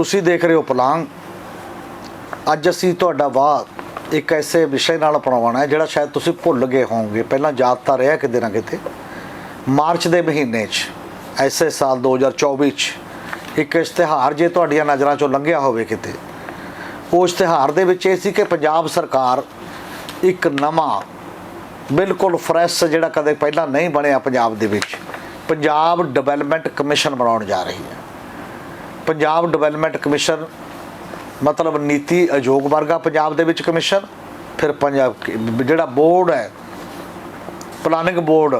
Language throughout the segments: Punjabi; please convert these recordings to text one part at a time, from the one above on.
ਤੁਸੀਂ ਦੇਖ ਰਹੇ ਹੋ ਪਲਾਂਗ। ਅੱਜ ਅਸੀਂ ਤੁਹਾਡਾ ਵਾਹ ਇੱਕ ਐਸੇ ਵਿਸ਼ੇ ਨਾਲ ਅਪਣਾਉਣਾ ਹੈ, ਜਿਹੜਾ ਸ਼ਾਇਦ ਤੁਸੀਂ ਭੁੱਲ ਗਏ ਹੋਵੋਗੇ। ਪਹਿਲਾਂ ਯਾਦ ਤਾਂ ਰਿਹਾ ਕਿਤੇ ਨਾ ਕਿਤੇ। ਮਾਰਚ ਦੇ ਮਹੀਨੇ 'ਚ, ਐਸੇ ਸਾਲ 2024 'ਚ, ਇੱਕ ਇਸ਼ਤਿਹਾਰ ਜੇ ਤੁਹਾਡੀਆਂ ਨਜ਼ਰਾਂ 'ਚੋਂ ਲੰਘਿਆ ਹੋਵੇ ਕਿਤੇ, ਉਹ ਇਸ਼ਤਿਹਾਰ ਦੇ ਵਿੱਚ ਇਹ ਸੀ ਕਿ ਪੰਜਾਬ ਸਰਕਾਰ ਇੱਕ ਨਵਾਂ, ਬਿਲਕੁਲ ਫਰੈਸ਼ ਜਿਹੜਾ ਕਦੇ ਪਹਿਲਾਂ ਨਹੀਂ ਬਣਿਆ ਪੰਜਾਬ ਦੇ ਵਿੱਚ, ਪੰਜਾਬ ਡਿਵੈਲਪਮੈਂਟ ਕਮਿਸ਼ਨ ਬਣਾਉਣ ਜਾ ਰਹੀ ਹੈ। ਪੰਜਾਬ ਡਿਵੈਲਪਮੈਂਟ ਕਮਿਸ਼ਨ ਮਤਲਬ ਨੀਤੀ ਆਯੋਗ ਵਰਗਾ ਪੰਜਾਬ ਦੇ ਵਿੱਚ ਕਮਿਸ਼ਨ ਫਿਰ ਪੰਜਾਬ ਜਿਹੜਾ ਬੋਰਡ ਹੈ ਪਲਾਨਿੰਗ ਬੋਰਡ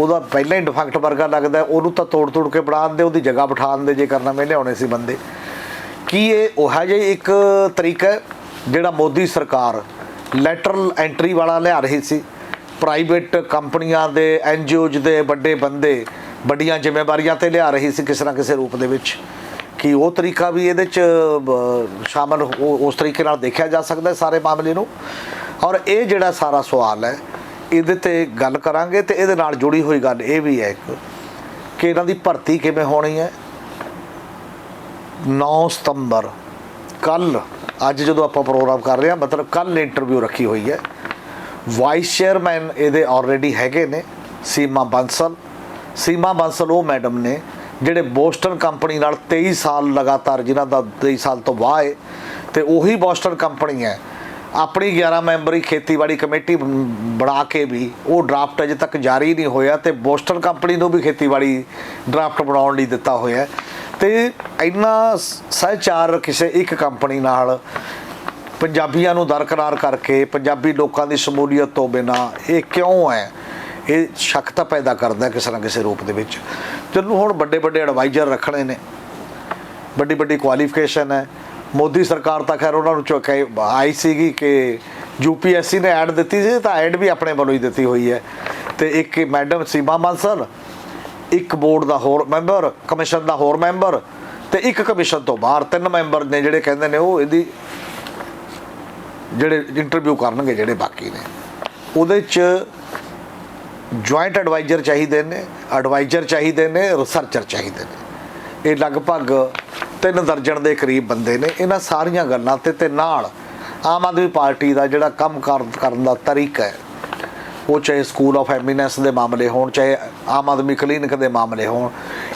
ਉਹਦਾ ਪਹਿਲਾਂ ਹੀ ਡਿਫੈਕਟ ਵਰਗਾ ਲੱਗਦਾ, ਉਹਨੂੰ ਤਾਂ ਤੋੜ ਤੋੜ ਕੇ ਬਣਾ ਦਿੰਦੇ, ਉਹਦੀ ਜਗ੍ਹਾ ਬਿਠਾ ਦਿੰਦੇ, ਜੇ ਕਰਨਾ ਮੈਂ ਲਿਆਉਣੇ ਸੀ ਬੰਦੇ। ਕੀ ਇਹ ਉਹ ਹੈ ਜੇ ਇੱਕ ਤਰੀਕਾ ਜਿਹੜਾ ਮੋਦੀ ਸਰਕਾਰ ਲੈਟਰਲ ਐਂਟਰੀ ਵਾਲਾ ਲਿਆ ਰਹੀ ਸੀ? ਪ੍ਰਾਈਵੇਟ ਕੰਪਨੀਆਂ ਦੇ ਐਨਜੀਓਜ਼ ਦੇ ਵੱਡੇ ਬੰਦੇ, ਵੱਡੀਆਂ ਜ਼ਿੰਮੇਵਾਰੀਆਂ ਤੇ ਲਿਆ ਰਹੀ ਸੀ ਕਿਸੇ ਨਾ ਕਿਸੇ ਰੂਪ ਦੇ ਵਿੱਚ। ਕਿ ਉਹ ਤਰੀਕਾ ਵੀ ਇਹਦੇ ਚ ਬ- ਸ਼ਾਮਲ ਹੋ- ਉਸ ਤਰੀਕੇ ਨਾਲ ਦੇਖਿਆ ਜਾ ਸਕਦਾ ਸਾਰੇ ਮਾਮਲੇ ਨੂੰ। ਔਰ ਇਹ ਜਿਹੜਾ ਸਾਰਾ ਸਵਾਲ ਹੈ, ਇਹਦੇ ਤੇ ਗੱਲ ਕਰਾਂਗੇ ਤੇ ਇਹਦੇ ਨਾਲ ਜੁੜੀ ਹੋਈ ਗੱਲ ਇਹ ਵੀ ਹੈ ਇੱਕ ਕਿ ਇਹਨਾਂ ਦੀ ਭਰਤੀ ਕਿਵੇਂ ਹੋਣੀ ਹੈ। 9 ਸਤੰਬਰ ਕੱਲ ਅੱਜ ਜਦੋਂ ਆਪਾਂ ਪ੍ਰੋਗਰਾਮ ਕਰ ਰਹੇ ਹਾਂ, ਮਤਲਬ ਕੱਲ ਇੰਟਰਵਿਊ ਰੱਖੀ ਹੋਈ ਹੈ। ਵਾਈਸ ਚੇਅਰਮੈਨ ਇਹਦੇ ਆਲਰੇਡੀ ਹੈਗੇ ਨੇ, ਸੀਮਾ ਬੰਸਲ। ਸੀਮਾ ਬੰਸਲ ਉਹ ਮੈਡਮ ਨੇ ਜਿਹੜੇ ਬੋਸਟਨ ਕੰਪਨੀ ਨਾਲ 23 ਸਾਲ ਲਗਾਤਾਰ ਜਿਨ੍ਹਾਂ ਦਾ 23 ਸਾਲ ਤੋਂ ਵਾਹ ਹੈ, ਤੇ ਉਹੀ ਬੋਸਟਨ ਕੰਪਨੀ ਹੈ। ਆਪਣੀ 11 ਮੈਂਬਰੀ ਖੇਤੀਬਾੜੀ ਕਮੇਟੀ ਬਣ- ਬਣਾ ਕੇ ਵੀ ਉਹ ਡਰਾਫਟ ਅਜੇ ਤੱਕ ਜਾਰੀ ਨਹੀਂ ਹੋਇਆ ਤੇ ਬੋਸਟਨ ਕੰਪਨੀ ਨੂੰ ਵੀ ਖੇਤੀਬਾੜੀ ਡਰਾਫਟ ਬਣਾਉਣ ਲਈ ਦਿੱਤਾ ਹੋਇਆ ਹੈ। ਤੇ ਇੰਨਾ ਸਹਿਚਾਰ ਕਿਸੇ ਇੱਕ ਕੰਪਨੀ ਨਾਲ ਪੰਜਾਬੀਆਂ ਨੂੰ ਦਰਕਰਾਰ ਕਰਕੇ, ਪੰਜਾਬੀ ਲੋਕਾਂ ਦੀ ਸ਼ਮੂਲੀਅਤ ਤੋਂ ਬਿਨਾ ਇਹ ਕਿਉਂ ਹੈ? ਇਹ ਸ਼ੱਕ ਤਾਂ ਪੈਦਾ ਕਰਦਾ ਕਿਸੇ ਨਾ ਕਿਸੇ ਰੂਪ ਦੇ ਵਿੱਚ। ਚਲੋ ਹੁਣ ਵੱਡੇ ਵੱਡੇ ਐਡਵਾਈਜ਼ਰ ਰੱਖਣੇ ਨੇ। ਵੱਡੀ ਵੱਡੀ ਕੁਆਲੀਫਿਕੇਸ਼ਨ ਹੈ। ਮੋਦੀ ਸਰਕਾਰ ਤਾਂ ਖੈਰ ਉਹਨਾਂ ਨੂੰ ਚੁੱਕੇ ਆਈ ਸੀਗੀ ਕਿ ਯੂਪੀਐਸਸੀ ਨੇ ਐਡ ਦਿੱਤੀ ਸੀ, ਤਾਂ ਐਡ ਵੀ ਆਪਣੇ ਵੱਲੋਂ ਹੀ ਦਿੱਤੀ ਹੋਈ ਹੈ। ਤੇ ਇੱਕ ਮੈਡਮ ਸੀਮਾ ਮਾਨਸਰ ਇੱਕ ਬੋਰਡ ਦਾ ਹੋਰ ਮੈਂਬਰ, ਕਮਿਸ਼ਨ ਦਾ ਹੋਰ ਮੈਂਬਰ ਤੇ ਇੱਕ ਕਮਿਸ਼ਨ ਤੋਂ ਬਾਹਰ ਤਿੰਨ ਮੈਂਬਰ ਨੇ ਜਿਹੜੇ ਕਹਿੰਦੇ ਨੇ ਉਹ ਇਹਦੀ ਜਿਹੜੇ ਇੰਟਰਵਿਊ ਕਰਨਗੇ ਜਿਹੜੇ ਬਾਕੀ ਨੇ। ਉਹਦੇ ਚ ਜੁਆਇੰਟ ਐਡਵਾਈਜ਼ਰ ਚਾਹੀਦੇ ਨੇ ਐਡਵਾਈਜ਼ਰ ਚਾਹੀਦੇ ਨੇ ਰਿਸਰਚਰ ਚਾਹੀਦੇ ਨੇ। ਇਹ ਲਗਭਗ ਤਿੰਨ ਦਰਜਨ ਦੇ ਕਰੀਬ ਬੰਦੇ ਨੇ। ਇਹਨਾਂ ਸਾਰੀਆਂ ਗੱਲਾਂ ਤੇ ਤੇ ਨਾਲ ਆਮ ਆਦਮੀ ਪਾਰਟੀ ਦਾ ਜਿਹੜਾ ਕੰਮ ਕਾਰ- ਕਰਨ ਦਾ ਤਰੀਕਾ ਹੈ, ਉਹ ਚਾਹੇ ਸਕੂਲ ਆਫ ਐਮੀਨੈਂਸ ਦੇ ਮਾਮਲੇ ਹੋਣ, ਚਾਹੇ ਆਮ ਆਦਮੀ ਕਲੀਨਿਕ ਦੇ ਮਾਮਲੇ ਹੋਣ,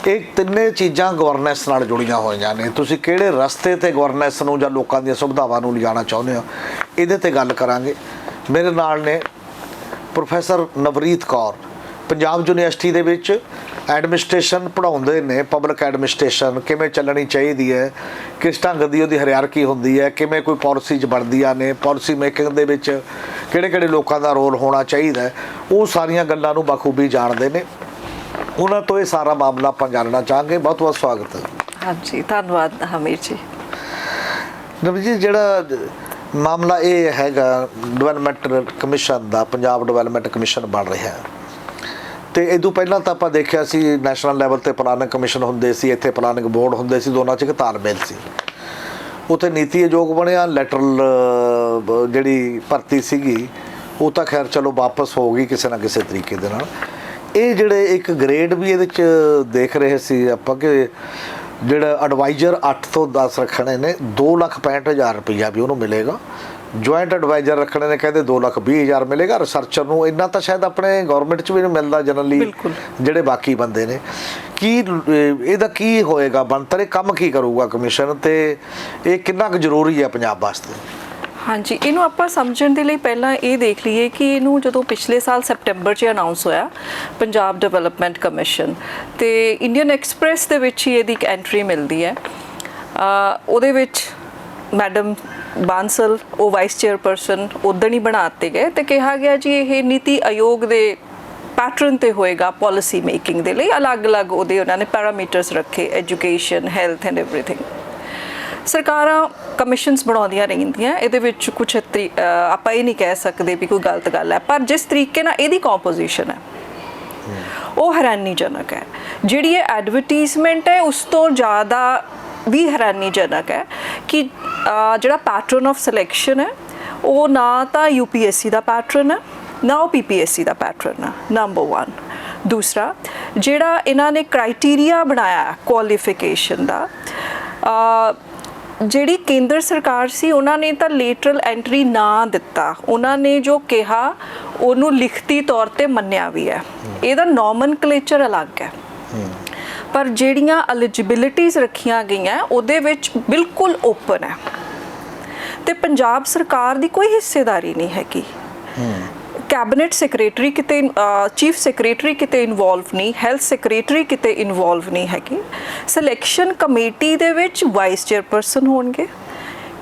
ਇਹ ਤਿੰਨੇ ਚੀਜ਼ਾਂ ਗਵਰਨੈਂਸ ਨਾਲ ਜੁੜੀਆਂ ਹੋਈਆਂ ਨੇ। ਤੁਸੀਂ ਕਿਹੜੇ ਰਸਤੇ ਤੇ ਗਵਰਨੈਂਸ ਨੂੰ ਜਾਂ ਲੋਕਾਂ ਦੀਆਂ ਸੁਵਿਧਾਵਾਂ ਨੂੰ ਲਿਜਾਣਾ ਚਾਹੁੰਦੇ ਹੋ, ਇਹਦੇ ਤੇ ਗੱਲ ਕਰਾਂਗੇ। ਮੇਰੇ ਨਾਲ ਨੇ ਪ੍ਰੋਫੈਸਰ ਨਵਰੀਤ ਕੌਰ ਪੰਜਾਬ ਯੂਨੀਵਰਸਿਟੀ ਦੇ ਵਿੱਚ ਐਡਮਿਨਿਸਟ੍ਰੇਸ਼ਨ ਪੜਾਉਂਦੇ ਨੇ ਪਬਲਿਕ ਐਡਮਿਨਿਸਟ੍ਰੇਸ਼ਨ ਕਿਵੇਂ ਚੱਲਣੀ ਚਾਹੀਦੀ ਹੈ ਕਿਸ ਢੰਗ ਦੀ ਉਹਦੀ ਹਰਿਆਰਕੀ ਹੁੰਦੀ ਹੈ ਕਿਵੇਂ ਕੋਈ ਪਾਲਿਸੀ ਚ ਬਣਦੀਆਂ ਨੇ ਪਾਲਿਸੀ ਮੇਕਿੰਗ ਦੇ ਵਿੱਚ ਕਿਹੜੇ ਕਿਹੜੇ ਲੋਕਾਂ ਦਾ ਰੋਲ ਹੋਣਾ ਚਾਹੀਦਾ ਉਹ ਸਾਰੀਆਂ ਗੱਲਾਂ ਨੂੰ ਬਖੂਬੀ ਜਾਣਦੇ ਨੇ। ਉਹਨਾਂ ਤੋਂ ਇਹ ਸਾਰਾ ਮਾਮਲਾ ਆਪਾਂ ਜਾਣਨਾ ਚਾਹਾਂਗੇ। ਬਹੁਤ ਬਹੁਤ ਸਵਾਗਤ ਹੈ। ਹਾਂਜੀ ਧੰਨਵਾਦ ਹਮੀਰ ਜੀ। ਨਵਜੀਤ ਜੀ ਜਿਹੜਾ ਮਾਮਲਾ ਇਹ ਹੈਗਾ ਡਿਵੈਲਪਮੈਂਟ ਕਮਿਸ਼ਨ ਦਾ, ਪੰਜਾਬ ਡਿਵੈਲਪਮੈਂਟ ਕਮਿਸ਼ਨ ਬਣ ਰਿਹਾ ਹੈ। ਤੇ ਇਦੋਂ ਪਹਿਲਾਂ ਤਾਂ ਆਪਾਂ ਦੇਖਿਆ ਸੀ ਨੈਸ਼ਨਲ ਲੈਵਲ ਤੇ ਪਲਾਨਿੰਗ ਕਮਿਸ਼ਨ ਹੁੰਦੇ ਸੀ, ਇੱਥੇ ਪਲਾਨਿੰਗ ਬੋਰਡ ਹੁੰਦੇ ਸੀ, ਦੋਨਾਂ 'ਚ ਇੱਕ ਤਾਲਮੇਲ ਸੀ। ਉਥੇ ਨੀਤੀ ਆਯੋਗ ਬਣਿਆ ਲੈਟਰਲ ਜਿਹੜੀ ਭਰਤੀ ਸੀਗੀ, ਉਹ ਤਾਂ ਖੈਰ ਚਲੋ ਵਾਪਸ ਹੋ ਗਈ ਕਿਸੇ ਨਾ ਕਿਸੇ ਤਰੀਕੇ ਦੇ ਨਾਲ। ਇਹ ਜਿਹੜੇ ਇੱਕ ਗ੍ਰੇਡ ਵੀ ਇਹਦੇ 'ਚ ਦੇਖ ਰਹੇ ਸੀ ਆਪਾਂ ਕਿ ਜਿਹੜਾ ਐਡਵਾਈਜ਼ਰ 8 ਤੋਂ 10 ਰੱਖਣੇ ਨੇ 265000 ਰੁਪਈਆ ਵੀ ਉਹਨੂੰ ਮਿਲੇਗਾ। ਜੁਆਇੰਟ ਐਡਵਾਈਜ਼ਰ ਰੱਖਣੇ ਨੇ ਕਹਿੰਦੇ 220000 ਮਿਲੇਗਾ। ਰਿਸਰਚਰ ਨੂੰ ਇੰਨਾ ਤਾਂ ਸ਼ਾਇਦ ਆਪਣੇ ਗਵਰਨਮੈਂਟ 'ਚ ਵੀ ਨਹੀਂ ਮਿਲਦਾ ਜਨਰਲੀ। ਜਿਹੜੇ ਬਾਕੀ ਬੰਦੇ ਨੇ। ਕੀ ਇਹਦਾ ਕੀ ਹੋਏਗਾ? ਬਣਤਰ ਇਹ ਕੰਮ ਕੀ ਕਰੂਗਾ ਕਮਿਸ਼ਨ? ਤੇ ਇਹ ਕਿੰਨਾ ਕੁ ਜ਼ਰੂਰੀ ਹੈ ਪੰਜਾਬ ਵਾਸਤੇ? ਹਾਂਜੀ, ਇਹਨੂੰ ਆਪਾਂ ਸਮਝਣ ਦੇ ਲਈ ਪਹਿਲਾਂ ਇਹ ਦੇਖ ਲਈਏ ਕਿ ਇਹਨੂੰ ਜਦੋਂ ਪਿਛਲੇ ਸਾਲ ਸੈਪਟੈਂਬਰ 'ਚ ਅਨਾਉਂਸ ਹੋਇਆ, ਪੰਜਾਬ ਡਿਵੈਲਪਮੈਂਟ ਕਮਿਸ਼ਨ ਤੇ ਇੰਡੀਅਨ ਐਕਸਪ੍ਰੈਸ ਦੇ ਵਿੱਚ ਹੀ ਇਹਦੀ ਇੱਕ ਐਂਟਰੀ ਮਿਲਦੀ ਹੈ। ਉਹਦੇ ਵਿੱਚ ਮੈਡਮ ਬਾਂਸਲ, ਉਹ ਵਾਈਸ ਚੇਅਰਪਰਸਨ ਉਦੋਂ ਹੀ ਬਣਾਤੇ ਗਏ ਤੇ ਕਿਹਾ ਗਿਆ ਜੀ ਇਹ ਨੀਤੀ ਆਯੋਗ ਦੇ ਪੈਟਰਨ ਤੇ ਹੋਏਗਾ ਪਾਲਿਸੀ ਮੇਕਿੰਗ ਦੇ ਲਈ। ਅਲੱਗ-ਅਲੱਗ ਉਹਦੇ ਉਹਨਾਂ ਨੇ ਪੈਰਾਮੀਟਰਸ ਰੱਖੇ ਐਜੂਕੇਸ਼ਨ ਹੈਲਥ ਐਂਡ ਏਵਰੀਥਿੰਗ ਸਰਕਾਰਾਂ ਕਮਿਸ਼ਨਸ ਬਣਾਉਂਦੀਆਂ ਰਹਿੰਦੀਆਂ, ਇਹਦੇ ਵਿੱਚ ਕੁਝ ਆਪਾਂ ਇਹ ਨਹੀਂ ਕਹਿ ਸਕਦੇ ਵੀ ਕੋਈ ਗਲਤ ਗੱਲ ਹੈ, ਪਰ ਜਿਸ ਤਰੀਕੇ ਨਾਲ ਇਹਦੀ ਕੰਪੋਜੀਸ਼ਨ ਹੈ, ਉਹ ਹੈਰਾਨੀਜਨਕ ਹੈ। ਜਿਹੜੀ ਇਹ ਐਡਵਰਟਾਈਜ਼ਮੈਂਟ ਹੈ, ਉਸ ਤੋਂ ਜ਼ਿਆਦਾ ਵੀ ਹੈਰਾਨੀਜਨਕ ਹੈ ਕਿ ਜਿਹੜਾ ਪੈਟਰਨ ਆਫ ਸਿਲੈਕਸ਼ਨ ਹੈ, ਉਹ ਨਾ ਤਾਂ ਯੂਪੀਐਸਸੀ ਦਾ ਪੈਟਰਨ ਹੈ, ਨਾ ਉਹ ਪੀਪੀਐਸਸੀ ਦਾ ਪੈਟਰਨ ਹੈ ਨੰਬਰ 1 ਦੂਸਰਾ, ਜਿਹੜਾ ਇਹਨਾਂ ਨੇ ਕ੍ਰਾਈਟੇਰੀਆ ਬਣਾਇਆ ਕੁਆਲੀਫਿਕੇਸ਼ਨ ਦਾ ਜਿਹੜੀ ਕੇਂਦਰ ਸਰਕਾਰ ਸੀ, ਉਹਨਾਂ ਨੇ ਤਾਂ ਲੇਟਰਲ ਐਂਟਰੀ ਨਾ ਦਿੱਤਾ। ਉਹਨਾਂ ਨੇ ਜੋ ਕਿਹਾ, ਉਹਨੂੰ ਲਿਖਤੀ ਤੌਰ ਤੇ ਮੰਨਿਆ ਵੀ ਹੈ। ਇਹਦਾ ਨੋਮਨਕਲੇਚਰ ਅਲੱਗ ਹੈ। ਪਰ ਜਿਹੜੀਆਂ ਐਲੀਜੀਬਿਲਿਟੀਆਂ ਰੱਖੀਆਂ ਗਈਆਂ, ਉਹਦੇ ਵਿੱਚ ਬਿਲਕੁਲ ਓਪਨ ਹੈ। ਤੇ ਪੰਜਾਬ ਸਰਕਾਰ ਦੀ ਕੋਈ ਹਿੱਸੇਦਾਰੀ ਨਹੀਂ ਹੈਗੀ। ਕੈਬਨਿਟ ਸੈਕਟਰੀ ਕਿਤੇ ਚੀਫ ਸੈਕਟਰੀ ਕਿਤੇ ਇਨਵੋਲਵ ਨਹੀਂ ਹੈਲਥ ਸੈਕਟਰੀ ਕਿਤੇ ਇਨਵੋਲਵ ਨਹੀਂ ਹੈਗੀ। ਸਿਲੈਕਸ਼ਨ ਕਮੇਟੀ ਦੇ ਵਿੱਚ ਵਾਈਸ ਚੇਅਰਪਰਸਨ ਹੋਣਗੇ।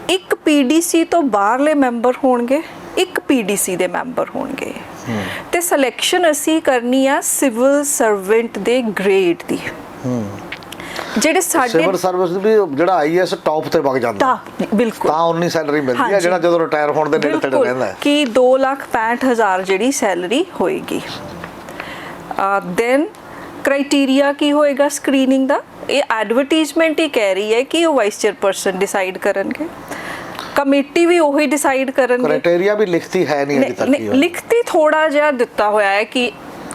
ਇੱਕ ਪੀਡੀਸੀ ਤੋਂ ਬਾਹਰਲੇ ਮੈਂਬਰ ਹੋਣਗੇ ਇੱਕ ਪੀਡੀਸੀ ਦੇ ਮੈਂਬਰ ਹੋਣਗੇ। ਤੇ ਸਿਲੈਕਸ਼ਨ ਅਸੀਂ ਕਰਨੀ ਆ ਸਿਵਲ ਸਰਵੈਂਟ ਦੇ ਗ੍ਰੇਡ ਦੀ। ਜਿਹੜੇ ਸਾਡੇ ਸਿਵਲ ਸਰਵਿਸ ਵੀ ਜਿਹੜਾ ਆਈਐਸ ਟੌਪ ਤੇ ਵਗ ਜਾਂਦਾ। ਤਾਂ ਬਿਲਕੁਲ। ਤਾਂ ਉਨੀ ਸੈਲਰੀ ਮਿਲਦੀ ਹੈ। ਜਿਹੜਾ ਜਦੋਂ ਰਿਟਾਇਰ ਹੋਣ ਦੇ ਨੇੜੇ ਤੇੜੇ ਰਹਿੰਦਾ ਹੈ। ਕਿ 265000 ਜਿਹੜੀ ਸੈਲਰੀ ਹੋਏਗੀ। ਦੈਨ ਕ੍ਰਾਈਟੇਰੀਆ ਕੀ ਹੋਏਗਾ ਸਕਰੀਨਿੰਗ ਦਾ? ਇਹ ਐਡਵਰਟਾਈਜ਼ਮੈਂਟ ਹੀ ਕਹਿ ਰਹੀ ਹੈ ਕਿ ਉਹ ਵਾਈਸ ਚੇਅਰਪਰਸਨ ਡਿਸਾਈਡ ਕਰਨਗੇ। ਕਮੇਟੀ ਵੀ ਉਹੀ ਡਿਸਾਈਡ ਕਰਨਗੇ। ਕ੍ਰਾਈਟੇਰੀਆ ਵੀ ਲਿਖਤੀ ਹੈ ਨਹੀਂ ਅਜੇ ਤੱਕ ਲਿਖਤੀ ਥੋੜਾ ਜਿਹਾ ਦਿੱਤਾ ਹੋਇਆ ਹੈ ਕਿ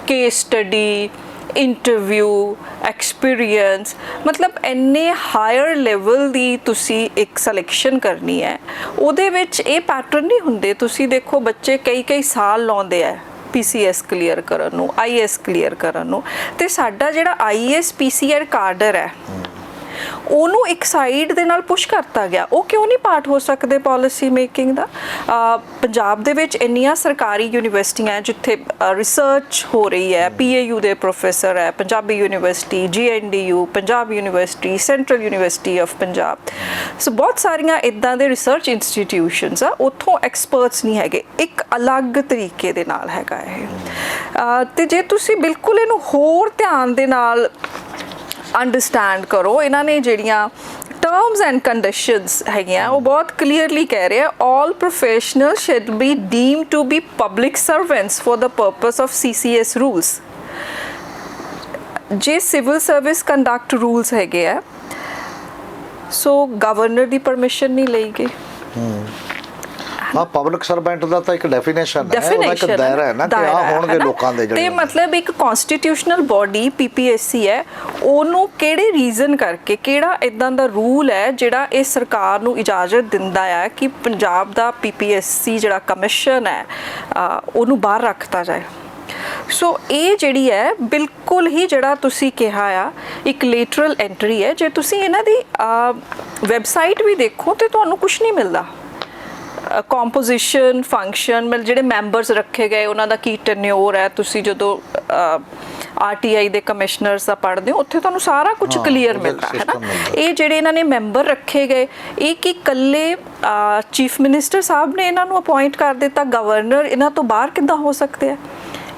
ਕੇਸ ਸਟੱਡੀ ਇੰਟਰਵਿਊ ਐਕਸਪੀਰੀਅੰਸ ਮਤਲਬ ਇੰਨੇ ਹਾਇਰ ਲੈਵਲ ਦੀ ਤੁਸੀਂ ਇੱਕ ਸਿਲੈਕਸ਼ਨ ਕਰਨੀ ਹੈ। ਉਹਦੇ ਵਿੱਚ ਇਹ ਪੈਟਰਨ ਨਹੀਂ ਹੁੰਦੇ। ਤੁਸੀਂ ਦੇਖੋ, ਬੱਚੇ ਕਈ ਕਈ ਸਾਲ ਲਾਉਂਦੇ ਆ ਪੀਸੀਐਸ ਕਲੀਅਰ ਕਰਨ ਨੂੰ ਆਈਐਸ ਕਲੀਅਰ ਕਰਨ ਨੂੰ। ਤੇ ਸਾਡਾ ਜਿਹੜਾ ਆਈਐਸ ਪੀਸੀਆਰ ਕਾਡਰ ਹੈ ਉਹਨੂੰ ਇੱਕ ਸਾਈਡ ਦੇ ਨਾਲ ਪੁਸ਼ ਕਰਤਾ ਗਿਆ। ਉਹ ਕਿਉਂ ਨਹੀਂ ਪਾਰਟ ਹੋ ਸਕਦੇ ਪਾਲਿਸੀ ਮੇਕਿੰਗ ਦਾ? ਪੰਜਾਬ ਦੇ ਵਿੱਚ ਇੰਨੀਆਂ ਸਰਕਾਰੀ ਯੂਨੀਵਰਸਿਟੀਆਂ ਜਿੱਥੇ ਰਿਸਰਚ ਹੋ ਰਹੀ ਹੈ। ਪੀਏਯੂ ਦੇ ਪ੍ਰੋਫੈਸਰ ਹੈ, Punjabi university GNDU Punjab university central university of Punjab. So ਬਹੁਤ ਸਾਰੀਆਂ ਇਦਾਂ ਦੇ ਰਿਸਰਚ ਇੰਸਟੀਟਿਊਸ਼ਨਸ ਆ, ਉੱਥੋਂ ਐਕਸਪਰਟਸ ਨਹੀਂ ਹੈਗੇ। ਇੱਕ ਅਲੱਗ ਤਰੀਕੇ ਦੇ ਨਾਲ ਹੈਗਾ ਇਹ। ਅਹ, ਤੇ ਜੇ ਤੁਸੀਂ ਬਿਲਕੁਲ ਇਹਨੂੰ ਹੋਰ ਧਿਆਨ ਦੇ ਨਾਲ ਅੰਡਰਸਟੈਂਡ ਕਰੋ। ਇਹਨਾਂ ਨੇ ਜਿਹੜੀਆਂ ਟਰਮਸ ਐਂਡ ਕੰਡੀਸ਼ਨਸ ਹੈਗੀਆਂ, ਉਹ ਬਹੁਤ ਕਲੀਅਰਲੀ ਕਹਿ ਰਹੇ ਆ, all professionals should be deemed to be public servants for the purpose of CCS rules. ਜੇ ਸਿਵਲ ਸਰਵਿਸ ਕੰਡਕਟ ਰੂਲਸ ਹੈਗੇ ਆ ਸੋ ਗਵਰਨਰ ਦੀ ਪਰਮਿਸ਼ਨ ਨਹੀਂ ਲਈ ਗਈ ਹਾਂ ਪਬਲਿਕ ਸਰਵੈਂਟ ਦਾ ਤਾਂ ਇੱਕ ਡੈਫੀਨੇਸ਼ਨ ਹੈ ਉਹਦਾ ਇੱਕ ਦਾਇਰਾ ਹੈ ਨਾ ਕਿ ਆ ਹੋਣਗੇ ਲੋਕਾਂ ਦੇ ਤੇ ਜਿਹੜੇ ਮਤਲਬ ਇੱਕ ਕਨਸਟੀਟਿਊਸ਼ਨਲ ਬਾਡੀ ਪੀਪੀਐਸਸੀ ਹੈ ਉਹਨੂੰ ਕਿਹੜੇ ਰੀਜ਼ਨ ਕਰਕੇ ਕਿਹੜਾ ਇਦਾਂ ਦਾ ਰੂਲ ਹੈ ਜਿਹੜਾ ਇਹ ਸਰਕਾਰ ਨੂੰ ਇਜਾਜ਼ਤ ਦਿੰਦਾ ਹੈ ਕਿ ਪੰਜਾਬ ਦਾ ਪੀਪੀਐਸਸੀ ਜਿਹੜਾ ਕਮਿਸ਼ਨ ਹੈ ਉਹਨੂੰ ਬਾਹਰ ਰੱਖਤਾ ਜਾਏ? ਸੋ ਇਹ ਜਿਹੜੀ ਹੈ ਬਿਲਕੁਲ ਹੀ ਜਿਹੜਾ ਤੁਸੀਂ ਕਿਹਾ ਆ ਇੱਕ ਲੇਟਰਲ ਐਂਟਰੀ ਹੈ। ਜੇ ਤੁਸੀਂ ਇਹਨਾਂ ਦੀ ਵੈਬਸਾਈਟ ਵੀ ਦੇਖੋ ਤੇ ਤੁਹਾਨੂੰ ਕੁਝ ਨਹੀਂ ਮਿਲਦਾ। ਕੰਪੋਜੀਸ਼ਨ ਫੰਕਸ਼ਨ ਮਤਲਬ ਜਿਹੜੇ ਮੈਂਬਰਸ ਰੱਖੇ ਗਏ ਉਹਨਾਂ ਦਾ ਕੀ ਟੈਨਿਓਰ ਹੈ? ਤੁਸੀਂ ਜਦੋਂ ਆਰਟੀਆਈ ਦੇ ਕਮਿਸ਼ਨਰਸ ਦਾ ਪੜ੍ਹਦੇ ਹੋ ਉੱਥੇ ਤੁਹਾਨੂੰ ਸਾਰਾ ਕੁਝ ਕਲੀਅਰ ਮਿਲਦਾ ਹੈ ਨਾ। ਇਹ ਜਿਹੜੇ ਇਹਨਾਂ ਨੇ ਮੈਂਬਰ ਰੱਖੇ ਗਏ ਇਹ ਕੀ ਇਕੱਲੇ ਚੀਫ ਮਿਨਿਸਟਰ ਸਾਹਿਬ ਨੇ ਇਹਨਾਂ ਨੂੰ ਅਪਾਇੰਟ ਕਰ ਦਿੱਤਾ? ਗਵਰਨਰ ਇਹਨਾਂ ਤੋਂ ਬਾਹਰ ਕਿੱਦਾਂ ਹੋ ਸਕਦੇ ਆ?